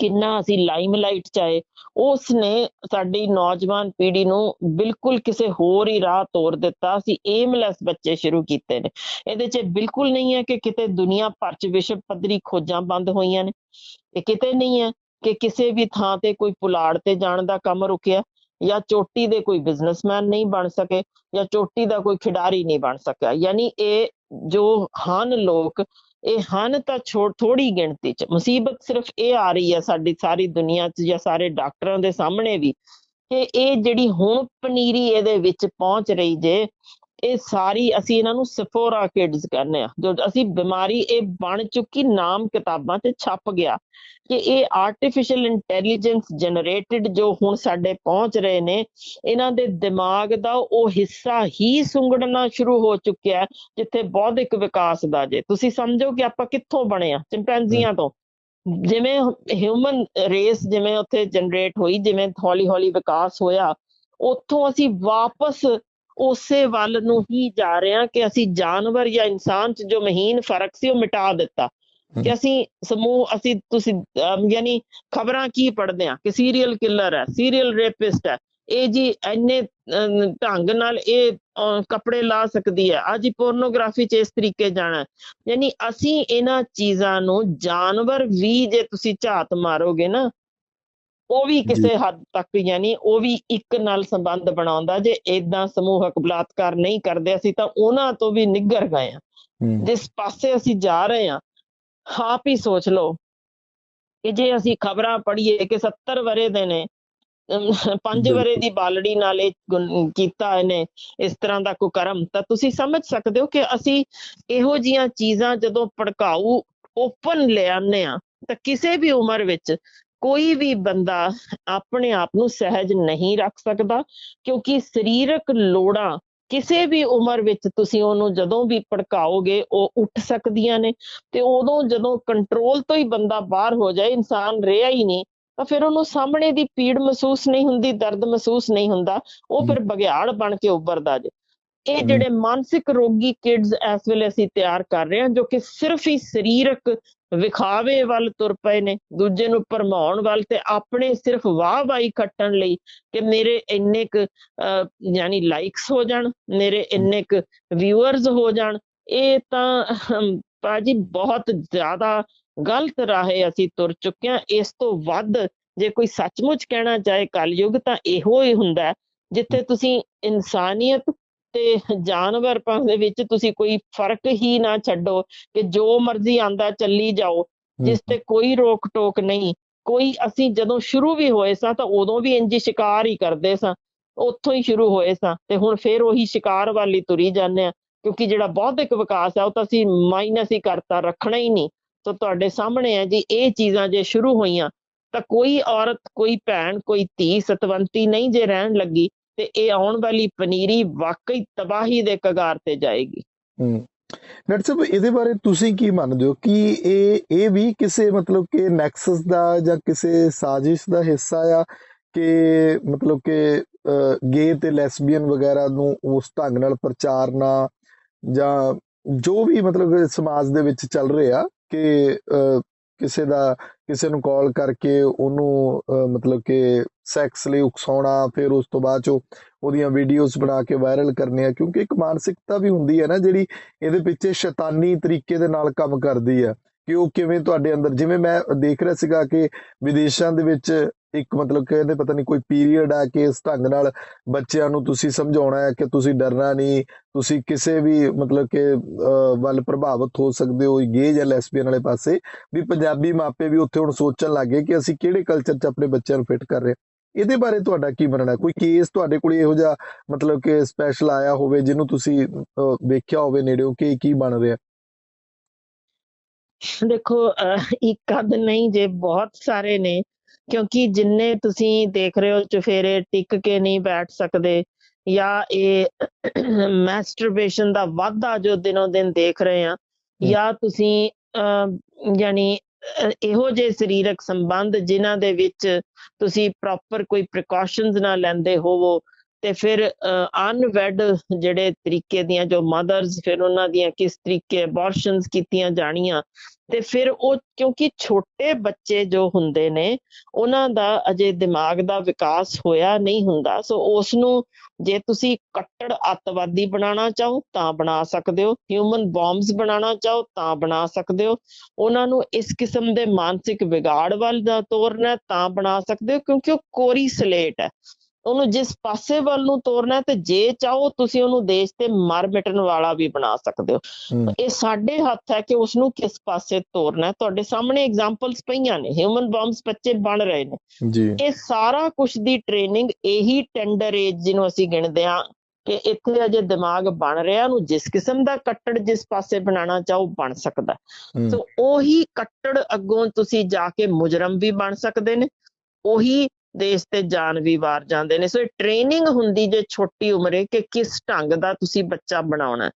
ਕਿੰਨਾ ਅਸੀਂ ਲਾਈਮਲਾਈਟ ਚ ਆਏ ਉਸ ਨੇ ਸਾਡੀ ਨੌਜਵਾਨ ਪੀੜ੍ਹੀ ਨੂੰ ਬਿਲਕੁਲ ਕਿਸੇ ਹੋਰ ਹੀ ਰਾਹ ਤੋਰ ਦਿੱਤਾ ਅਸੀਂ ਏਮਲੈਸ ਬੱਚੇ ਸ਼ੁਰੂ ਕੀਤੇ ਨੇ। ਇਹਦੇ ਚ ਬਿਲਕੁਲ ਨਹੀਂ ਹੈ ਕਿ ਕਿਤੇ ਦੁਨੀਆ ਭਰ ਚ ਵਿਸ਼ਵ ਪੱਧਰੀ ਖੋਜਾਂ ਬੰਦ ਹੋਈਆਂ ਨੇ ਇਹ ਕਿਤੇ ਨਹੀਂ ਹੈ ਕਿ ਕਿਸੇ ਵੀ ਥਾਂ ਤੇ ਕੋਈ ਪੁਲਾੜ ਤੇ ਜਾਣ ਦਾ ਕੰਮ ਰੁਕਿਆ। ਜਾਂ ਚੋਟੀ ਦੇ ਕੋਈ ਬਿਜ਼ਨਸਮੈਨ ਨਹੀਂ ਬਣ ਸਕੇ ਜਾਂ ਚੋਟੀ ਦਾ ਕੋਈ ਖਿਡਾਰੀ ਨਹੀਂ ਬਣ ਸਕਿਆ। ਯਾਨੀ ਇਹ ਜੋ ਹਨ ਲੋਕ, ਇਹ ਹਨ ਤਾਂ ਛੋੜ ਥੋੜੀ ਗਿਣਤੀ ਚ, ਮੁਸੀਬਤ ਸਿਰਫ ਇਹ ਆ ਰਹੀ ਹੈ ਸਾਡੀ ਸਾਰੀ ਦੁਨੀਆ 'ਚ ਜਾਂ ਸਾਰੇ ਡਾਕਟਰਾਂ ਦੇ ਸਾਹਮਣੇ ਵੀ ਕਿ ਇਹ ਜਿਹੜੀ ਹੁਣ ਪਨੀਰੀ ਇਹਦੇ ਵਿੱਚ ਪਹੁੰਚ ਰਹੀ ਜੇ ਇਹ ਸਾਰੀ ਅਸੀਂ ਇਹਨਾਂ ਨੂੰ ਸਫੋਰਾ ਕਿਡਸ ਕਹਿੰਦੇ ਆ ਜੋ ਅਸੀਂ ਬਿਮਾਰੀ ਇਹ ਬਣ ਚੁੱਕੀ ਨਾਮ ਕਿਤਾਬਾਂ 'ਚ ਛਪ ਗਿਆ ਕਿ ਇਹ ਆਰਟੀਫੀਸ਼ੀਅਲ ਇੰਟੈਲੀਜੈਂਸ ਜਨਰੇਟਿਡ ਜੋ ਹੁਣ ਸਾਡੇ ਪਹੁੰਚ ਰਹੇ ਨੇ, ਇਹਨਾਂ ਦੇ ਦਿਮਾਗ ਦਾ ਉਹ ਹਿੱਸਾ ਹੀ ਸੁੰਗੜਨਾ ਸ਼ੁਰੂ ਹੋ ਚੁੱਕਿਆ ਜਿੱਥੇ ਬੌਧਿਕ ਵਿਕਾਸ ਦਾ ਜੇ। ਤੁਸੀਂ ਸਮਝੋ ਕਿ ਆਪਾਂ ਕਿੱਥੋਂ ਬਣੇ ਆ ਚਿੰਪੈਂਜ਼ੀਆਂ ਤੋਂ। ਜਿਵੇਂ ਹਿਊਮਨ ਰੇਸ ਜਿਵੇਂ ਉੱਥੇ ਜਨਰੇਟ ਹੋਈ, ਜਿਵੇਂ ਹੌਲੀ ਹੌਲੀ ਵਿਕਾਸ ਹੋਇਆ, ਉੱਥੋਂ ਅਸੀਂ ਵਾਪਸ ਉਸੇ ਵੱਲ ਨੂੰ ਹੀ ਜਾ ਰਹੇ ਹਾਂ ਕਿ ਅਸੀਂ ਜਾਨਵਰ ਜਾਂ ਇਨਸਾਨ 'ਚ ਜੋ ਮਹੀਨ ਫ਼ਰਕ ਸੀ ਉਹ ਮਿਟਾ ਦਿੱਤਾ। ਕਿ ਅਸੀਂ ਸਮੂਹ ਅਸੀਂ ਤੁਸੀਂ ਯਾਨੀ ਖਬਰਾਂ ਕੀ ਪੜ੍ਹਦੇ ਆ ਕਿ ਸੀਰੀਅਲ ਕਿਲਰ ਹੈ ਸੀਰੀਅਲ ਰੇਪਿਸਟ ਹੈ। ਇਹ ਜੀ ਅਮ, ਢੰਗ ਨਾਲ ਇਹ ਕੱਪੜੇ ਲਾ ਸਕਦੀ ਹੈ। ਅੱਜ ਹੀ ਪੋਰਨੋਗ੍ਰਾਫੀ 'ਚ ਇਸ ਤਰੀਕੇ ਜਾਣਾ। ਯਾਨੀ ਅਸੀਂ ਇਹਨਾਂ ਚੀਜ਼ਾਂ ਨੂੰ ਜਾਨਵਰ ਵੀ ਜੇ ਤੁਸੀਂ ਝਾਤ ਮਾਰੋਗੇ ਨਾ ਉਹ ਵੀ ਕਿਸੇ ਹੱਦ ਤੱਕ ਯਾਨੀ ਉਹ ਵੀ ਇੱਕ ਨਾਲ ਸੰਬੰਧ ਬਣਾਉਂਦਾ ਜੇ ਇਦਾਂ ਸਮੂਹਕ ਬਲਾਤਕਾਰ ਨਹੀਂ ਕਰਦੇ ਅਸੀਂ ਤਾਂ ਉਹਨਾਂ ਤੋਂ ਵੀ ਨਿੱਗਰ ਗਏ ਆ ਜਿਸ ਪਾਸੇ ਅਸੀਂ ਜਾ ਰਹੇ ਹਾਂ ਆਪ ਹੀ ਸੋਚ ਲਓ ਕਿ ਜੇ ਅਸੀਂ ਖਬਰਾਂ ਪੜ੍ਹੀਏ ਕਿ 70 ਵਰੇ ਦੇ ਨੇ ਅਮ, ਪੰਜ ਬਿਲਕੁਲ। ਵਰੇ ਦੀ ਬਾਲੜੀ ਨਾਲ ਇਹ ਕੀਤਾ ਇਹਨੇ ਇਸ ਤਰ੍ਹਾਂ ਦਾ ਕੁਕਰਮ ਤਾਂ ਤੁਸੀਂ ਸਮਝ ਸਕਦੇ ਹੋ ਕਿ ਅਸੀਂ ਇਹੋ ਜੀਆਂ ਚੀਜ਼ਾਂ ਜਦੋਂ ਭੜਕਾਊ ਓਪਨ ਲੈ ਆਉਂਦੇ ਆ ਤਾਂ ਕਿਸੇ ਵੀ ਉਮਰ ਵਿੱਚ ਕੋਈ ਵੀ ਬੰਦਾ ਆਪਣੇ ਆਪ ਨੂੰ ਸਹਿਜ ਨਹੀਂ ਰੱਖ ਸਕਦਾ ਕਿਉਂਕਿ ਸਰੀਰਕ ਲੋੜਾਂ ਕਿਸੇ ਵੀ ਉਮਰ ਵਿੱਚ ਤੁਸੀਂ ਉਹਨੂੰ ਜਦੋਂ ਵੀ ਭੜਕਾਓਗੇ ਉਹ ਉੱਠ ਸਕਦੀਆਂ ਨੇ ਤੇ ਉਦੋਂ ਜਦੋਂ ਕੰਟਰੋਲ ਤੋਂ ਹੀ ਬੰਦਾ ਬਾਹਰ ਹੋ ਜਾਏ ਇਨਸਾਨ ਰਿਹਾ ਹੀ ਨਹੀਂ ਤਾਂ ਫਿਰ ਉਹਨੂੰ ਸਾਹਮਣੇ ਦੀ ਪੀੜ ਮਹਿਸੂਸ ਨਹੀਂ ਹੁੰਦੀ ਦਰਦ ਮਹਿਸੂਸ ਨਹੀਂ ਹੁੰਦਾ ਉਹ ਫਿਰ ਬਗਿਆੜ ਬਣ ਕੇ ਉੱਭਰਦਾ ਜੇ। ਇਹ। ਜਿਹੜੇ ਮਾਨਸਿਕ ਰੋਗੀ ਕਿਡਸ ਇਸ ਵੇਲੇ ਅਸੀਂ ਤਿਆਰ ਕਰ ਰਹੇ ਹਾਂ ਜੋ ਕਿ ਸਿਰਫ ਹੀ ਸਰੀਰਕ ਵਿਖਾਵੇ ਵੱਲ ਤੁਰ ਪਏ ਨੇ ਦੂਜੇ ਨੂੰ ਭਰਮਾਉਣ ਵੱਲ ਤੇ ਆਪਣੇ ਸਿਰਫ ਵਾਹ-ਵਾਹੀ ਖੱਟਣ ਲਈ ਕਿ ਮੇਰੇ ਇੰਨੇ ਕੁ ਯਾਨੀ ਲਾਈਕਸ ਹੋ ਜਾਣ ਮੇਰੇ ਇੰਨੇ ਕੁ ਵਿਊਅਰਸ ਹੋ ਜਾਣ ਇਹ ਤਾਂ ਭਾਜੀ ਬਹੁਤ ਜ਼ਿਆਦਾ ਗਲਤ ਰਾਹੇ ਅਸੀਂ ਤੁਰ ਚੁੱਕੇ ਹਾਂ ਇਸ ਤੋਂ ਵੱਧ ਜੇ ਕੋਈ ਸੱਚਮੁੱਚ ਕਹਿਣਾ ਚਾਹੇ ਕਲਯੁਗ ਤਾਂ ਇਹੋ ਹੀ ਹੁੰਦਾ ਜਿੱਥੇ ਤੁਸੀਂ ਇਨਸਾਨੀਅਤ ਤੇ ਜਾਨਵਰਪਾਂ ਦੇ ਵਿੱਚ ਤੁਸੀਂ ਕੋਈ ਫ਼ਰਕ ਹੀ ਨਾ ਛੱਡੋ ਕਿ ਜੋ ਮਰਜ਼ੀ ਆਂਦਾ ਚੱਲੀ ਜਾਓ ਜਿਸ ਤੇ ਕੋਈ ਰੋਕ ਟੋਕ ਨਹੀਂ। ਕੋਈ ਅਸੀਂ ਜਦੋਂ ਸ਼ੁਰੂ ਵੀ ਹੋਏ ਸਾਂ ਤਾਂ ਉਦੋਂ ਵੀ ਇੰਜ ਹੀ ਸ਼ਿਕਾਰ ਹੀ ਕਰਦੇ ਸਾਂ। ਉੱਥੋਂ ਹੀ ਸ਼ੁਰੂ ਹੋਏ ਸਾਂ ਤੇ ਹੁਣ ਫੇਰ ਉਹੀ ਸ਼ਿਕਾਰ ਵੱਲ ਤੁਰੀ ਜਾਂਦੇ ਆ ਕਿਉਂਕਿ ਜਿਹੜਾ ਬੌਧਿਕ ਵਿਕਾਸ ਹੈ ਉਹ ਤਾਂ ਅਸੀਂ ਮਾਈਨਸ ਹੀ ਕਰਤਾ ਰੱਖਣਾ ਹੀ ਨਹੀਂ। ਤਾਂ ਤੁਹਾਡੇ ਸਾਹਮਣੇ ਹੈ ਜੀ ਇਹ ਚੀਜ਼ਾਂ ਜੇ ਸ਼ੁਰੂ ਹੋਈਆਂ ਤਾਂ ਕੋਈ ਔਰਤ ਕੋਈ ਭੈਣ ਕੋਈ ਧੀ ਸਤਵੰਤੀ ਨਹੀਂ ਜੇ ਰਹਿਣ ਲੱਗੀ ਤੇ ਇਹ ਆਉਣ ਵਾਲੀ ਪਨੀਰੀ ਵਾਕਈ ਤਬਾਹੀ ਦੇ ਕਗਾਰ ਤੇ ਜਾਏਗੀ। ਹੂੰ। ਡਾਕਟਰ ਸਾਹਿਬ ਇਹਦੇ ਬਾਰੇ ਤੁਸੀਂ ਕੀ ਮੰਨਦੇ ਹੋ? ਕਿ ਇਹ ਇਹ ਵੀ ਕਿਸੇ ਮਤਲਬ ਕਿ ਨੈਕਸਸ ਦਾ ਜਾਂ ਕਿਸੇ ਸਾਜ਼ਿਸ਼ ਦਾ ਹਿੱਸਾ ਆ ਕਿ ਮਤਲਬ ਕਿ ਗੇ ਤੇ ਲੈਸਬੀਅਨ ਵਗੈਰਾ ਨੂੰ ਉਸ ਢੰਗ ਨਾਲ ਪ੍ਰਚਾਰਨਾ ਜਾਂ ਜੋ ਵੀ ਮਤਲਬ ਸਮਾਜ ਦੇ ਵਿੱਚ ਚੱਲ ਰਿਹਾ ਕਿ ਅਹ, ਕਿਸੇ ਦਾ, ਕਿਸੇ ਨੂੰ ਕਾਲ ਕਰਕੇ ਉਹਨੂੰ ਮਤਲਬ ਕਿ ਸੈਕਸ ਲਈ ਉਕਸਾਉਣਾ, ਫਿਰ ਉਸ ਤੋਂ ਬਾਅਦ ਚੋਂ ਉਹਦੀਆਂ ਵੀਡੀਓਜ਼ ਬਣਾ ਕੇ ਵਾਇਰਲ ਕਰਨੀਆਂ, ਕਿਉਂਕਿ ਇੱਕ ਮਾਨਸਿਕਤਾ ਵੀ ਹੁੰਦੀ ਹੈ ਨਾ ਜਿਹੜੀ ਇਹਦੇ ਪਿੱਛੇ ਸ਼ੈਤਾਨੀ ਤਰੀਕੇ ਦੇ ਨਾਲ ਕੰਮ ਕਰਦੀ ਹੈ ਕਿ ਉਹ ਕਿਵੇਂ ਤੁਹਾਡੇ ਅੰਦਰ, ਜਿਵੇਂ ਮੈਂ ਦੇਖ ਰਿਹਾ ਸੀਗਾ ਕਿ ਵਿਦੇਸ਼ਾਂ ਦੇ ਵਿੱਚ ਇੱਕ ਮਤਲਬ ਕਹਿੰਦੇ ਪਤਾ ਨਹੀਂ ਕੋਈ ਪੀਰੀਅਡ ਆ ਕਿ ਇਸ ਢੰਗ ਨਾਲ ਬੱਚਿਆਂ ਨੂੰ ਤੁਸੀਂ ਸਮਝਾਉਣਾ ਹੈ ਕਿ ਤੁਸੀਂ ਡਰਨਾ ਨਹੀਂ ਤੁਸੀਂ ਕਿਸੇ ਵੀ ਮਤਲਬ ਕਿ ਵੱਲ ਪ੍ਰਭਾਵਿਤ ਹੋ ਸਕਦੇ ਹੋ ਗੇ ਜਾਂ ਲੈਸਬੀਅਨ ਵਾਲੇ ਪਾਸੇ, ਵੀ ਪੰਜਾਬੀ ਮਾਪੇ ਵੀ ਉੱਥੇ ਹੁਣ ਸੋਚਣ ਲੱਗੇ ਕਿ ਅਸੀਂ ਕਿਹੜੇ ਕਲਚਰ 'ਚ ਆਪਣੇ ਬੱਚਿਆਂ ਨੂੰ ਫਿੱਟ ਕਰ ਰਹੇ ਇਹਦੇ ਬਾਰੇ ਤੁਹਾਡਾ ਕੀ ਮੰਨਣਾ ਕੋਈ ਕੇਸ ਤੁਹਾਡੇ ਕੋਲ ਇਹੋ ਜਿਹਾ ਮਤਲਬ ਕਿ ਸਪੈਸ਼ਲ ਆਇਆ ਹੋਵੇ ਜਿਹਨੂੰ ਤੁਸੀਂ ਵੇਖਿਆ ਹੋਵੇ ਨੇੜਿਓਂ ਕਿ ਕੀ ਬਣ ਰਿਹਾ ਦੇਖੋ ਇੱਕ ਅੱਧ ਨਹੀਂ, ਜੇ ਬਹੁਤ ਸਾਰੇ ਨੇ ਕਿਉਂਕਿ ਜਿੰਨੇ ਤੁਸੀਂ ਦੇਖ ਰਹੇ ਹੋ ਚੁਫੇਰੇ ਟਿਕ ਕੇ ਨਹੀਂ ਬੈਠ ਸਕਦੇ ਜਾਂ ਇਹ ਮੈਸਟਰਬੇਸ਼ਨ ਦਾ ਵਾਧਾ ਜੋ ਦਿਨੋਂ ਦਿਨ ਦੇਖ ਰਹੇ ਆ ਜਾਂ ਤੁਸੀਂ ਯਾਨੀ ਇਹੋ ਜਿਹੇ ਸਰੀਰਕ ਸੰਬੰਧ ਜਿਨ੍ਹਾਂ ਦੇ ਵਿੱਚ ਤੁਸੀਂ ਪ੍ਰੋਪਰ ਕੋਈ ਪ੍ਰੀਕਾਸ਼ਨਸ ਨਾ ਲੈਂਦੇ ਹੋਵੋ ਤੇ ਫਿਰ ਅਨਵੈਡ ਜਿਹੜੇ ਤਰੀਕੇ ਦੀਆਂ ਜੋ ਮਦਰਸ ਫਿਰ ਉਹਨਾਂ ਦੀਆਂ ਕਿਸ ਤਰੀਕੇ ਅਬੋਰਸ਼ਨਸ ਕੀਤੀਆਂ ਜਾਣੀਆਂ ਤੇ ਫਿਰ ਉਹ ਕਿਉਂਕਿ ਛੋਟੇ ਬੱਚੇ ਜੋ ਹੁੰਦੇ ਨੇ, ਉਹਨਾਂ ਦਾ ਅਜੇ ਦਿਮਾਗ ਦਾ ਵਿਕਾਸ ਹੋਇਆ ਨਹੀਂ ਹੁੰਦਾ, ਸੋ ਉਸ ਨੂੰ ਜੇ ਤੁਸੀਂ ਕੱਟੜ ਅੱਤਵਾਦੀ ਬਣਾਉਣਾ ਚਾਹੋ ਤਾਂ ਬਣਾ ਸਕਦੇ ਹੋ ਹਿਊਮਨ ਬੰਬਸ ਬਣਾਉਣਾ ਚਾਹੋ ਤਾਂ ਬਣਾ ਸਕਦੇ ਹੋ, ਉਹਨਾਂ ਨੂੰ ਇਸ ਕਿਸਮ ਦੇ ਮਾਨਸਿਕ ਵਿਗਾੜ ਵੱਲ ਦਾ ਤੋਰਨਾ ਤਾਂ ਬਣਾ ਸਕਦੇ ਹੋ ਕਿਉਂਕਿ ਉਹ ਕੋਰੀ ਸਲੇਟ ਹੈ। ਉਹਨੂੰ ਜਿਸ ਪਾਸੇ ਵੱਲ ਨੂੰ ਤੋਰਨਾ ਤੇ ਜੇ ਚਾਹੋ ਤੁਸੀਂ ਉਹਨੂੰ ਦੇਸ਼ ਤੇ ਮਰ ਮਿਟਣ ਵਾਲਾ ਵੀ ਬਣਾ ਸਕਦੇ ਹੋ। ਇਹ ਸਾਡੇ ਹੱਥ ਹੈ ਕਿ ਉਸ ਨੂੰ ਕਿਸ ਪਾਸੇ ਤੋਰਨਾ ਤੁਹਾਡੇ ਸਾਹਮਣੇ ਐਗਜ਼ਾਮਪਲਸ ਪਈਆਂ ਨੇ। ਹਿਊਮਨ ਬੰਬਸ ਬੱਚੇ ਬਣ ਰਹੇ ਨੇ। ਜੀ। ਇਹ ਸਾਰਾ ਕੁਝ ਦੀ ਟ੍ਰੇਨਿੰਗ ਇਹੀ ਟੈਂਡਰ ਏਜ ਜਿਹਨੂੰ ਅਸੀਂ ਗਿਣਦੇ ਹਾਂ ਕਿ ਇੱਥੇ ਅਜੇ ਦਿਮਾਗ ਬਣ ਰਿਹਾ ਨੂੰ ਜਿਸ ਕਿਸਮ ਦਾ ਕੱਟੜ ਜਿਸ ਪਾਸੇ ਬਣਾਉਣਾ ਚਾਹੋ ਬਣ ਸਕਦਾ ਸੋ ਉਹੀ ਕੱਟੜ ਅੱਗੋਂ ਤੁਸੀਂ ਜਾ ਕੇ ਮੁਜਰਮ ਵੀ ਬਣ ਸਕਦੇ ਨੇ। ਉਹੀ ਦੇਸ਼ ਤੇ ਜਾਨ ਵੀ ਵਾਰ ਜਾਂਦੇ ਨੇ। ਸੋ ਇਹ ਟ੍ਰੇਨਿੰਗ ਹੁੰਦੀ ਜੇ ਛੋਟੀ ਉਮਰੇ ਕਿ ਕਿਸ ਢੰਗ ਦਾ ਤੁਸੀਂ ਬੱਚਾ ਬਣਾਉਣਾ।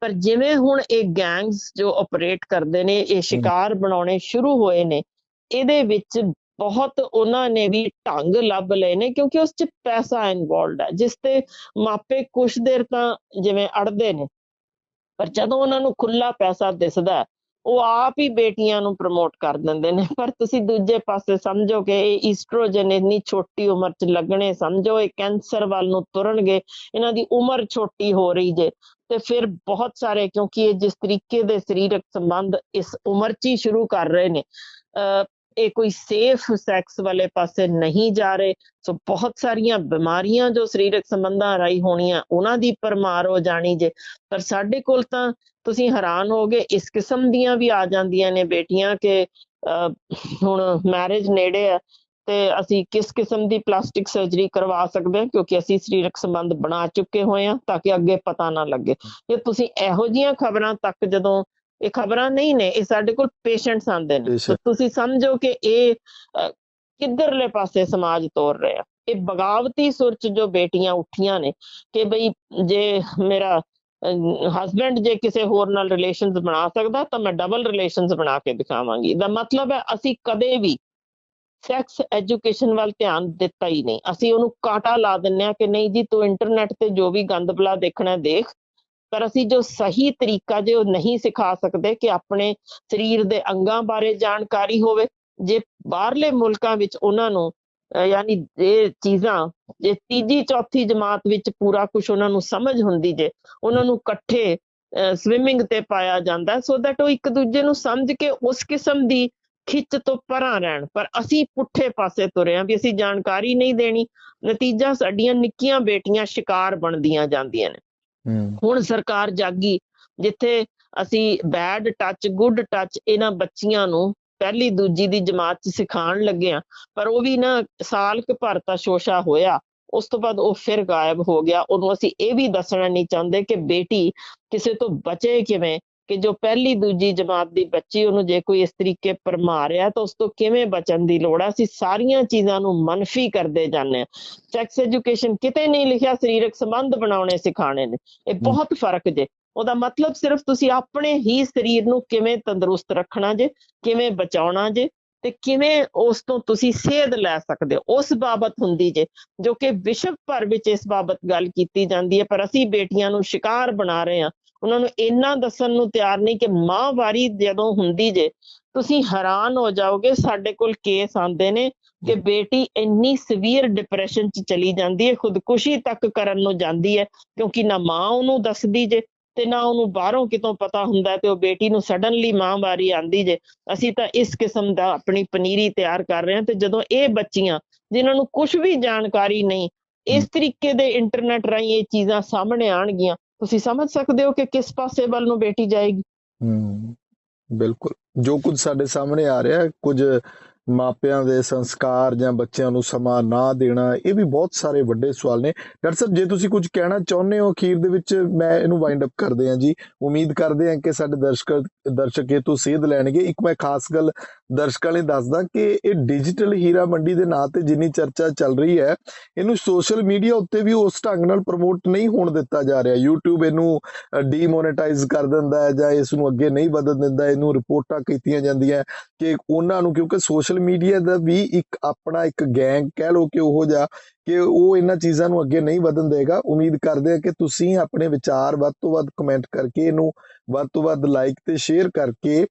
ਪਰ ਜਿਵੇਂ ਹੁਣ ਇਹ ਗੈਂਗਸ ਜੋ ਆਪਰੇਟ ਕਰਦੇ ਨੇ ਇਹ ਸ਼ਿਕਾਰ ਬਣਾਉਣੇ ਸ਼ੁਰੂ ਹੋਏ ਨੇ ਇਹਦੇ ਵਿੱਚ ਬਹੁਤ ਉਹਨਾਂ ਨੇ ਵੀ ਢੰਗ ਲੱਭ ਲਏ ਨੇ ਕਿਉਂਕਿ ਉਸ 'ਚ ਪੈਸਾ ਇਨਵੋਲਡ ਹੈ ਜਿਸ ਤੇ ਮਾਪੇ ਕੁਛ ਦੇਰ ਤਾਂ ਜਿਵੇਂ ਅੜਦੇ ਨੇ ਪਰ ਜਦੋਂ ਉਹਨਾਂ ਨੂੰ ਖੁੱਲਾ ਪੈਸਾ ਦਿਸਦਾ ਉਹ ਆਪ ਹੀ ਬੇਟੀਆਂ ਨੂੰ ਪ੍ਰਮੋਟ ਕਰ ਦਿੰਦੇ ਨੇ। ਪਰ ਤੁਸੀਂ ਦੂਜੇ ਪਾਸੇ ਸਮਝੋ ਕਿ ਇਹ ਈਸਟ੍ਰੋਜਨ ਇੰਨੀ ਛੋਟੀ ਉਮਰ 'ਚ ਲੱਗਣੇ, ਸਮਝੋ ਇਹ ਕੈਂਸਰ ਵੱਲ ਨੂੰ ਤੁਰਨਗੇ, ਇਹਨਾਂ ਦੀ ਉਮਰ ਛੋਟੀ ਹੋ ਰਹੀ ਜੇ, ਤੇ ਫਿਰ ਬਹੁਤ ਸਾਰੇ ਕਿਉਂਕਿ ਇਹ ਜਿਸ ਤਰੀਕੇ ਦੇ ਸਰੀਰਕ ਸੰਬੰਧ ਇਸ ਉਮਰ 'ਚ ਹੀ ਸ਼ੁਰੂ ਕਰ ਰਹੇ ਨੇ। ਇਹ ਕੋਈ ਸੇਫ ਸੈਕਸ ਵਾਲੇ ਪਾਸੇ ਨਹੀਂ ਜਾ ਰਹੇ। ਸੋ ਬਹੁਤ ਸਾਰੀਆਂ ਬਿਮਾਰੀਆਂ ਜੋ ਸਰੀਰਕ ਸੰਬੰਧਾਂ ਰਾਹੀਂ ਹੋਣੀਆਂ, ਉਹਨਾਂ ਦੀ ਪਰਮਾਰ ਹੋ ਜਾਣੀ ਜੇ। ਪਰ ਸਾਡੇ ਕੋਲ ਤਾਂ ਤੁਸੀਂ ਹੈਰਾਨ ਹੋਗੇ ਇਸ ਕਿਸਮ ਦੀਆਂ ਵੀ ਆ ਜਾਂਦੀਆਂ ਨੇ ਬੇਟੀਆਂ ਕਿ ਹੁਣ ਮੈਰਿਜ ਨੇੜੇ ਹੈ ਤੇ ਅਸੀਂ ਕਿਸ ਕਿਸਮ ਦੀ ਪਲਾਸਟਿਕ ਸਰਜਰੀ ਕਰਵਾ ਸਕਦੇ ਹਾਂ ਕਿਉਂਕਿ ਅਸੀਂ ਸਰੀਰਕ ਸੰਬੰਧ ਬਣਾ ਚੁੱਕੇ ਹੋਏ ਹਾਂ ਤਾਂ ਕਿ ਅੱਗੇ ਪਤਾ ਨਾ ਲੱਗੇ। ਜੇ ਤੁਸੀਂ ਇਹੋ ਜੀਆਂ ਖਬਰਾਂ ਤੱਕ ਜਦੋਂ ਇਹ ਖਬਰਾਂ ਨਹੀਂ ਨੇ ਇਹ ਸਾਡੇ ਕੋਲ ਪੇਸ਼ੈਂਟਸ ਆਉਂਦੇ ਨੇ। ਤੁਸੀਂ ਸਮਝੋ ਕਿ ਇਹ ਕਿੱਧਰਲੇ ਪਾਸੇ ਸਮਾਜ ਤੋਰ ਰਿਹਾ। ਇਹ ਬਗਾਵਤੀ ਸੁਰ 'ਚ ਜੋ ਬੇਟੀਆਂ ਉੱਠੀਆਂ ਨੇ ਕਿ ਬਈ ਜੇ ਮੇਰਾ ਹਸਬੰਡ ਜੇ ਕਿਸੇ ਹੋਰ ਨਾਲ ਰਿਲੇਸ਼ਨਸ ਬਣਾ ਸਕਦਾ, ਤਾਂ ਮੈਂ ਡਬਲ ਰਿਲੇਸ਼ਨਸ ਬਣਾ ਕੇ ਦਿਖਾਵਾਂਗੀ। ਦਾ ਮਤਲਬ ਹੈ, ਅਸੀਂ ਕਦੇ ਵੀ ਸੈਕਸ ਐਜੂਕੇਸ਼ਨ ਵੱਲ ਧਿਆਨ ਦਿੱਤਾ ਹੀ ਨਹੀਂ। ਅਸੀਂ ਉਹਨੂੰ ਕਾਂਟਾ ਲਾ ਦਿੰਨੇ ਆ ਕਿ ਨਹੀਂ ਜੀ, ਤੂੰ ਇੰਟਰਨੈਟ ਤੇ ਜੋ ਵੀ ਗੰਦ ਬਲਾ ਦੇਖਣਾ ਦੇਖ। ਪਰ ਅਸੀਂ ਜੋ ਸਹੀ ਤਰੀਕਾ ਜੇ ਉਹ ਨਹੀਂ ਸਿਖਾ ਸਕਦੇ ਕਿ ਆਪਣੇ ਸਰੀਰ ਦੇ ਅੰਗਾਂ ਬਾਰੇ ਜਾਣਕਾਰੀ ਹੋਵੇ, ਜੇ ਬਾਹਰਲੇ ਮੁਲਕਾਂ ਵਿੱਚ ਉਹਨਾਂ ਨੂੰ ਯਾਨੀ ਇਹ ਚੀਜ਼ਾਂ ਜੇ ਤੀਜੀ ਚੌਥੀ ਜਮਾਤ ਵਿੱਚ ਪੂਰਾ ਕੁਝ ਉਹਨਾਂ ਨੂੰ ਸਮਝ ਹੁੰਦੀ ਜੇ ਉਹਨਾਂ ਨੂੰ ਇਕੱਠੇ ਸਵਿਮਿੰਗ ਤੇ ਪਾਇਆ ਜਾਂਦਾ ਸੋ ਦੈਟ ਉਹ ਇੱਕ ਦੂਜੇ ਨੂੰ ਸਮਝ ਕੇ ਉਸ ਕਿਸਮ ਦੀ ਖਿੱਚ ਤੋਂ ਪਰਾਂ ਰਹਿਣ। ਪਰ ਅਸੀਂ ਪੁੱਠੇ ਪਾਸੇ ਤੁਰੇ ਹਾਂ ਵੀ ਅਸੀਂ ਜਾਣਕਾਰੀ ਨਹੀਂ ਦੇਣੀ ਨਤੀਜਾ ਸਾਡੀਆਂ ਨਿੱਕੀਆਂ ਬੇਟੀਆਂ ਸ਼ਿਕਾਰ ਬਣਦੀਆਂ ਜਾਂਦੀਆਂ ਨੇ। ਹੁਣ ਸਰਕਾਰ ਜਾਗੀ ਜਿੱਥੇ ਅਸੀਂ ਬੈਡ ਟੱਚ ਗੁੱਡ ਟੱਚ ਇਹਨਾਂ ਬੱਚੀਆਂ ਨੂੰ ਪਹਿਲੀ ਦੂਜੀ ਦੀ ਜਮਾਤ ਚ ਸਿਖਾਉਣ ਲੱਗੇ ਆ ਪਰ ਉਹ ਵੀ ਨਾ ਸਾਲ ਕੁ ਭਰ ਤਾਂ ਸ਼ੋਸ਼ਾ ਹੋਇਆ ਉਸ ਤੋਂ ਬਾਅਦ ਉਹ ਫਿਰ ਗਾਇਬ ਹੋ ਗਿਆ। ਉਹਨੂੰ ਅਸੀਂ ਇਹ ਵੀ ਦੱਸਣਾ ਨਹੀਂ ਚਾਹੁੰਦੇ ਕਿ ਬੇਟੀ ਕਿਸੇ ਤੋਂ ਬਚੇ ਕਿਵੇਂ ਕਿ ਜੋ ਪਹਿਲੀ ਦੂਜੀ ਜਮਾਤ ਦੀ ਬੱਚੀ ਉਹਨੂੰ ਜੇ ਕੋਈ ਇਸ ਤਰੀਕੇ ਪਰਮਾ ਰਿਹਾ ਤਾਂ ਉਸ ਤੋਂ ਕਿਵੇਂ ਬਚਣ ਦੀ ਲੋੜ ਆ? ਅਸੀਂ ਸਾਰੀਆਂ ਚੀਜ਼ਾਂ ਨੂੰ ਮਨਫੀ ਕਰਦੇ ਜਾਂਦੇ ਆ। ਸੈਕਸ ਐਜੂਕੇਸ਼ਨ ਕਿਤੇ ਨਹੀਂ ਲਿਖਿਆ ਸਰੀਰਕ ਸੰਬੰਧ ਬਣਾਉਣੇ ਸਿਖਾਣੇ ਨੇ। ਇਹ ਬਹੁਤ ਫ਼ਰਕ ਜੇ। ਉਹਦਾ ਮਤਲਬ ਸਿਰਫ ਤੁਸੀਂ ਆਪਣੇ ਹੀ ਸਰੀਰ ਨੂੰ ਕਿਵੇਂ ਤੰਦਰੁਸਤ ਰੱਖਣਾ ਜੇ, ਕਿਵੇਂ ਬਚਾਉਣਾ ਜੇ ਤੇ ਕਿਵੇਂ ਉਸ ਤੋਂ ਤੁਸੀਂ ਸੇਧ ਲੈ ਸਕਦੇ ਹੋ, ਉਸ ਬਾਬਤ ਹੁੰਦੀ ਜੇ, ਜੋ ਕਿ ਵਿਸ਼ਵ ਭਰ ਵਿੱਚ ਇਸ ਬਾਬਤ ਗੱਲ ਕੀਤੀ ਜਾਂਦੀ ਹੈ, ਪਰ ਅਸੀਂ ਬੇਟੀਆਂ ਨੂੰ ਸ਼ਿਕਾਰ ਬਣਾ ਰਹੇ ਹਾਂ। ਉਹਨਾਂ ਨੂੰ ਇੰਨਾ ਦੱਸਣ ਨੂੰ ਤਿਆਰ ਨਹੀਂ ਕਿ ਮਾਂਵਾਰੀ ਜਦੋਂ ਹੁੰਦੀ ਜੇ, ਤੁਸੀਂ ਹੈਰਾਨ ਹੋ ਜਾਓਗੇ, ਸਾਡੇ ਕੋਲ ਕੇਸ ਆਉਂਦੇ ਨੇ ਕਿ ਬੇਟੀ ਇੰਨੀ ਸਵੀਅਰ ਡਿਪਰੈਸ਼ਨ ਚ ਚਲੀ ਜਾਂਦੀ ਹੈ, ਖੁਦਕੁਸ਼ੀ ਤੱਕ ਕਰਨ ਨੂੰ ਜਾਂਦੀ ਹੈ, ਕਿਉਂਕਿ ਨਾ ਮਾਂ ਉਹਨੂੰ ਦੱਸਦੀ ਜੇ ਤੇ ਨਾ ਉਹਨੂੰ ਬਾਹਰੋਂ ਕਿਤੋਂ ਪਤਾ ਹੁੰਦਾ ਹੈ ਤੇ ਉਹ ਬੇਟੀ ਨੂੰ ਸਡਨਲੀ ਮਾਂ ਵਾਰੀ ਆਂਦੀ ਜੇ ਅਸੀਂ ਤਾਂ ਇਸ ਕਿਸਮ ਦਾ ਆਪਣੀ ਪਨੀਰੀ ਤਿਆਰ ਕਰ ਰਹੇ ਹਾਂ ਤੇ ਜਦੋਂ ਇਹ ਬੱਚੀਆਂ ਜਿਨ੍ਹਾਂ ਨੂੰ ਕੁਝ ਵੀ ਜਾਣਕਾਰੀ ਨਹੀਂ ਇਸ ਤਰੀਕੇ ਦੇ ਇੰਟਰਨੈਟ ਰਾਹੀਂ ਇਹ ਚੀਜ਼ਾਂ ਸਾਹਮਣੇ ਆਣਗੀਆਂ ਤੁਸੀਂ ਸਮਝ ਸਕਦੇ ਹੋ ਕਿ ਕਿਸ ਪਾਸੇ ਵੱਲ ਨੂੰ ਬੇਟੀ ਜਾਏਗੀ? ਹਮ, ਬਿਲਕੁਲ। ਜੋ ਕੁਝ ਸਾਡੇ ਸਾਹਮਣੇ ਆ ਰਿਹਾ ਹੈ, ਕੁਝ ਮਾਪਿਆਂ ਦੇ ਸੰਸਕਾਰ ਜਾਂ ਬੱਚਿਆਂ ਨੂੰ ਸਮਾਂ ਨਾ ਦੇਣਾ, ਇਹ ਵੀ ਬਹੁਤ ਸਾਰੇ ਵੱਡੇ ਸਵਾਲ ਨੇ। ਡਾਕਟਰ ਸਾਹਿਬ, ਜੇ ਤੁਸੀਂ ਕੁਝ ਕਹਿਣਾ ਚਾਹੁੰਦੇ ਹੋ ਅਖੀਰ ਦੇ ਵਿੱਚ, ਮੈਂ ਇਹਨੂੰ ਵਾਈਂਡ ਅਪ ਕਰਦੇ ਹਾਂ ਜੀ। ਉਮੀਦ ਕਰਦੇ ਹਾਂ ਕਿ ਸਾਡੇ ਦਰਸ਼ਕ ਦਰਸ਼ਕ ਇਹ ਤੋਂ ਸੇਧ ਲੈਣਗੇ। ਇੱਕ ਮੈਂ ਖਾਸ ਗੱਲ ਦਰਸ਼ਕਾਂ ਲਈ ਦੱਸਦਾ ਕਿ ਇਹ ਡਿਜੀਟਲ ਹੀਰਾ ਮੰਡੀ ਦੇ ਨਾਂ ਤੇ ਜਿੰਨੀ ਚਰਚਾ ਚੱਲ ਰਹੀ ਹੈ, ਇਹਨੂੰ ਸੋਸ਼ਲ ਮੀਡੀਆ ਉੱਤੇ ਵੀ ਉਸ ਢੰਗ ਨਾਲ ਪ੍ਰਮੋਟ ਨਹੀਂ ਹੋਣ ਦਿੱਤਾ ਜਾ ਰਿਹਾ। YouTube ਇਹਨੂੰ ਡੀਮੋਨੇਟਾਈਜ਼ ਕਰ ਦਿੰਦਾ ਹੈ ਜਾਂ ਇਸ ਨੂੰ ਅੱਗੇ ਨਹੀਂ ਵਧਣ ਦਿੰਦਾ, ਇਹਨੂੰ ਰਿਪੋਰਟਾਂ ਕੀਤੀਆਂ ਜਾਂਦੀਆਂ ਕਿ ਉਹਨਾਂ ਨੂੰ, ਕਿਉਂਕਿ ਸੋਸ਼ਲ ਮੀਡੀਆ ਦਾ ਵੀ ਇੱਕ ਆਪਣਾ ਇੱਕ ਗੈਂਗ ਕਹਿ ਲਓ ਕਿ ਉਹ ਜਿਹਾ, ਕਿ ਉਹ ਇਹਨਾਂ ਚੀਜ਼ਾਂ ਨੂੰ ਅੱਗੇ ਨਹੀਂ ਵਧਣ ਦੇਗਾ। ਉਮੀਦ ਕਰਦੇ ਹਾਂ ਕਿ ਤੁਸੀਂ ਆਪਣੇ ਵਿਚਾਰ ਵੱਧ ਤੋਂ ਵੱਧ ਕਮੈਂਟ ਕਰਕੇ ਇਹਨੂੰ ਵੱਧ ਤੋਂ ਵੱਧ ਲਾਈਕ ਤੇ ਸ਼ੇਅਰ ਕਰਕੇ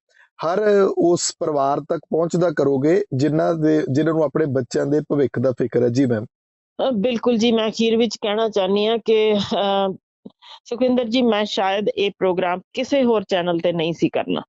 ਹਰ ਉਸ ਪਰਿਵਾਰ ਤੱਕ ਪਹੁੰਚਦਾ ਕਰੋਗੇ, ਜਿਨ੍ਹਾਂ ਦੇ, ਜਿਨ੍ਹਾਂ ਨੂੰ ਆਪਣੇ ਬੱਚਿਆਂ ਦੇ ਭਵਿੱਖ ਦਾ ਫਿਕਰ ਹੈ? ਜੀ ਮੈਮ ਬਿਲਕੁਲ ਜੀ, ਮੈਂ ਅਖੀਰ ਵਿੱਚ ਕਹਿਣਾ ਚਾਹੁੰਦੀ ਹਾਂ ਕਿ ਸੁਖਿੰਦਰ ਜੀ ਮੈਂ ਸ਼ਾਇਦ ਇਹ ਪ੍ਰੋਗਰਾਮ ਕਿਸੇ ਹੋਰ ਚੈਨਲ ਤੇ ਨਹੀਂ ਸੀ ਕਰਨਾ।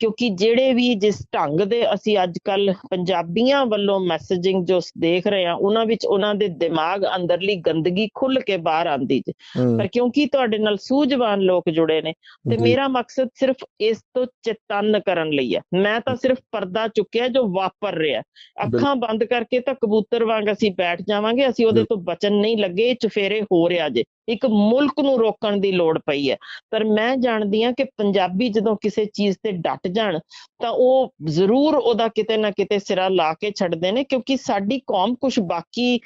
ਕਿਉਂਕਿ ਜਿਹੜੇ ਵੀ ਜਿਸ ਢੰਗ ਦੇ ਅਸੀਂ ਅੱਜ ਕੱਲ ਪੰਜਾਬੀਆਂ ਵੱਲੋਂ ਮੈਸੇਜਿੰਗ ਜੋ ਦੇਖ ਰਹੇ ਆ ਉਹਨਾਂ ਵਿੱਚ ਉਹਨਾਂ ਦੇ ਦਿਮਾਗ ਅੰਦਰਲੀ ਗੰਦਗੀ ਖੁੱਲ ਕੇ ਬਾਹਰ ਆਂਦੀ ਜੇ। ਪਰ ਕਿਉਂਕਿ ਤੁਹਾਡੇ ਨਾਲ ਸੂਝਵਾਨ ਲੋਕ ਜੁੜੇ ਨੇ ਤੇ ਮੇਰਾ ਮਕਸਦ ਸਿਰਫ ਇਸ ਤੋਂ ਚੇਤੰਨ ਕਰਨ ਲਈ ਹੈ। ਮੈਂ ਤਾਂ ਸਿਰਫ ਪਰਦਾ ਚੁੱਕਿਆ ਜੋ ਵਾਪਰ ਰਿਹਾ। ਅੱਖਾਂ ਬੰਦ ਕਰਕੇ ਤਾਂ ਕਬੂਤਰ ਵਾਂਗ ਅਸੀਂ ਬੈਠ ਜਾਵਾਂਗੇ ਅਸੀਂ ਉਹਦੇ ਤੋਂ ਬਚਨ ਨਹੀਂ ਲੱਗੇ ਚੁਫੇਰੇ ਹੋ ਰਿਹਾ ਜੇ। ਇੱਕ ਮੁਲਕ ਨੂੰ ਰੋਕਣ ਦੀ ਲੋੜ ਪਈ ਹੈ। ਪਰ ਮੈਂ ਜਾਣਦੀ ਹਾਂ ਕਿ ਪੰਜਾਬੀ ਜਦੋਂ ਕਿਸੇ ਚੀਜ਼ ਤੇ ਡਟ ਜਾਣ, ਤਾਂ ਉਹ ਜ਼ਰੂਰ ਉਹਦਾ ਕਿਤੇ ਨਾ ਕਿਤੇ ਸਿਰਾ ਲਾ ਕੇ ਛੱਡਦੇ ਨੇ, ਕਿਉਂਕਿ ਸਾਡੀ ਕੌਮ ਕੁਝ ਬਾਕੀ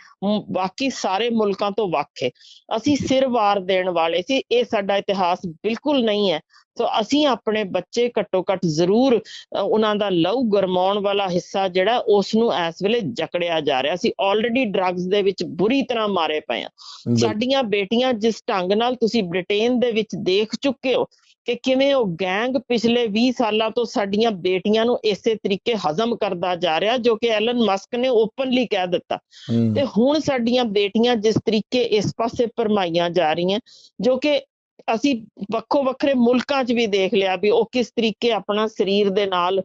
ਬਾਕੀ ਸਾਰੇ ਮੁਲਕਾਂ ਤੋਂ ਵੱਖ ਹੈ। ਅਸੀਂ ਸਿਰ ਵਾਰ ਦੇਣ ਵਾਲੇ ਸੀ, ਇਹ ਸਾਡਾ ਇਤਿਹਾਸ ਬਿਲਕੁਲ ਨਹੀਂ ਹੈ। ਸੋ ਅਸੀਂ ਆਪਣੇ ਬੱਚੇ ਘੱਟੋ ਘੱਟ ਜ਼ਰੂਰ ਉਹਨਾਂ ਦਾ ਲਹੂ ਗਰਮਾਉਣ ਵਾਲਾ ਹਿੱਸਾ ਜਿਹੜਾ ਉਸ ਨੂੰ ਇਸ ਵੇਲੇ ਜਕੜਿਆ ਜਾ ਰਿਹਾ। ਸੀ ਆਲਰੇਡੀ ਡਰੱਗਸ ਦੇ ਵਿੱਚ ਬੁਰੀ ਤਰ੍ਹਾਂ ਮਾਰੇ ਪਏ ਆ ਸਾਡੀਆਂ ਬੇਟੀਆਂ ਜਿਸ ਢੰਗ ਨਾਲ ਤੁਸੀਂ ਬ੍ਰਿਟੇਨ ਦੇ ਵਿੱਚ ਦੇਖ ਚੁੱਕੇ ਹੋ ਕਿ ਕਿਵੇਂ ਉਹ ਗੈਂਗ ਪਿਛਲੇ 20 ਸਾਲਾਂ ਤੋਂ ਸਾਡੀਆਂ ਬੇਟੀਆਂ ਨੂੰ ਇਸੇ ਤਰੀਕੇ ਹਜ਼ਮ ਕਰਦਾ ਜਾ ਰਿਹਾ ਜੋ ਕਿ ਐਲਨ ਮਸਕ ਨੇ ਓਪਨਲੀ ਕਹਿ ਦਿੱਤਾ। ਤੇ ਹੁਣ ਸਾਡੀਆਂ ਬੇਟੀਆਂ ਜਿਸ ਤਰੀਕੇ ਇਸ ਪਾਸੇ ਭਰਮਾਈਆਂ ਜਾ ਰਹੀਆਂ ਜੋ ਕਿ ਅਸੀਂ ਵੱਖੋ ਵੱਖਰੇ ਮੁਲਕਾਂ 'ਚ ਵੀ ਦੇਖ ਲਿਆ ਵੀ ਉਹ ਕਿਸ ਤਰੀਕੇ ਆਪਣਾ ਸਰੀਰ ਦੇ ਨਾਲ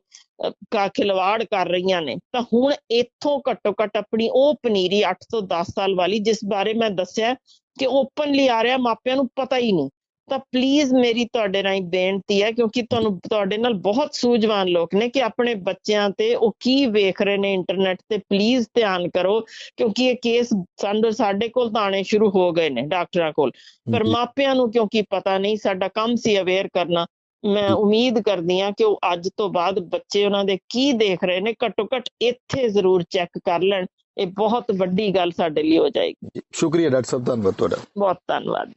ਕਾ, ਖਿਲਵਾੜ ਕਰ ਰਹੀਆਂ ਨੇ। ਤਾਂ ਹੁਣ ਇੱਥੋਂ ਘੱਟੋ ਘੱਟ ਆਪਣੀ ਉਹ ਪਨੀਰੀ 8 ਤੋਂ 10 ਸਾਲ ਵਾਲੀ, ਜਿਸ ਬਾਰੇ ਮੈਂ ਦੱਸਿਆ, ਕਿ ਓਪਨਲੀ ਆ ਰਿਹਾ, ਮਾਪਿਆਂ ਨੂੰ ਪਤਾ ਹੀ ਨਹੀਂ। ਤਾਂ ਪਲੀਜ਼ ਮੇਰੀ ਤੁਹਾਡੇ ਰਾਹੀਂ ਬੇਨਤੀ ਹੈ ਕਿਉਂਕਿ ਤੁਹਾਨੂੰ ਤੁਹਾਡੇ ਨਾਲ ਬਹੁਤ ਸੂਝਵਾਨ ਲੋਕ ਨੇ ਕਿ ਆਪਣੇ ਬੱਚਿਆਂ ਤੇ ਉਹ ਕੀ ਵੇਖ ਰਹੇ ਨੇ ਇੰਟਰਨੈਟ ਤੇ ਪਲੀਜ਼ ਧਿਆਨ ਕਰੋ ਕਿਉਂਕਿ ਇਹ ਕੇਸ ਸਾਡੇ ਸਾਡੇ ਕੋਲ ਤਾਂ ਆਉਣੇ ਸ਼ੁਰੂ ਹੋ ਗਏ ਨੇ ਡਾਕਟਰਾਂ ਕੋਲ। ਪਰ ਮਾਪਿਆਂ ਨੂੰ ਕਿਉਂਕਿ ਪਤਾ ਨਹੀਂ ਸਾਡਾ ਕੰਮ ਸੀ ਅਵੇਅਰ ਕਰਨਾ। ਮੈਂ। ਉਮੀਦ ਕਰਦੀ ਹਾਂ ਕਿ ਉਹ ਅੱਜ ਤੋਂ ਬਾਅਦ ਬੱਚੇ ਉਹਨਾਂ ਦੇ ਕੀ ਦੇਖ ਰਹੇ ਨੇ ਘੱਟੋ ਘੱਟ ਇੱਥੇ ਜ਼ਰੂਰ ਚੈੱਕ ਕਰ ਲੈਣ। ਇਹ ਬਹੁਤ ਵੱਡੀ ਗੱਲ ਸਾਡੇ ਲਈ ਹੋ ਜਾਏਗੀ। ਸ਼ੁਕਰੀਆ ਡਾਕਟਰ ਸਾਹਿਬ ਧੰਨਵਾਦ ਤੁਹਾਡਾ। ਬਹੁਤ ਧੰਨਵਾਦ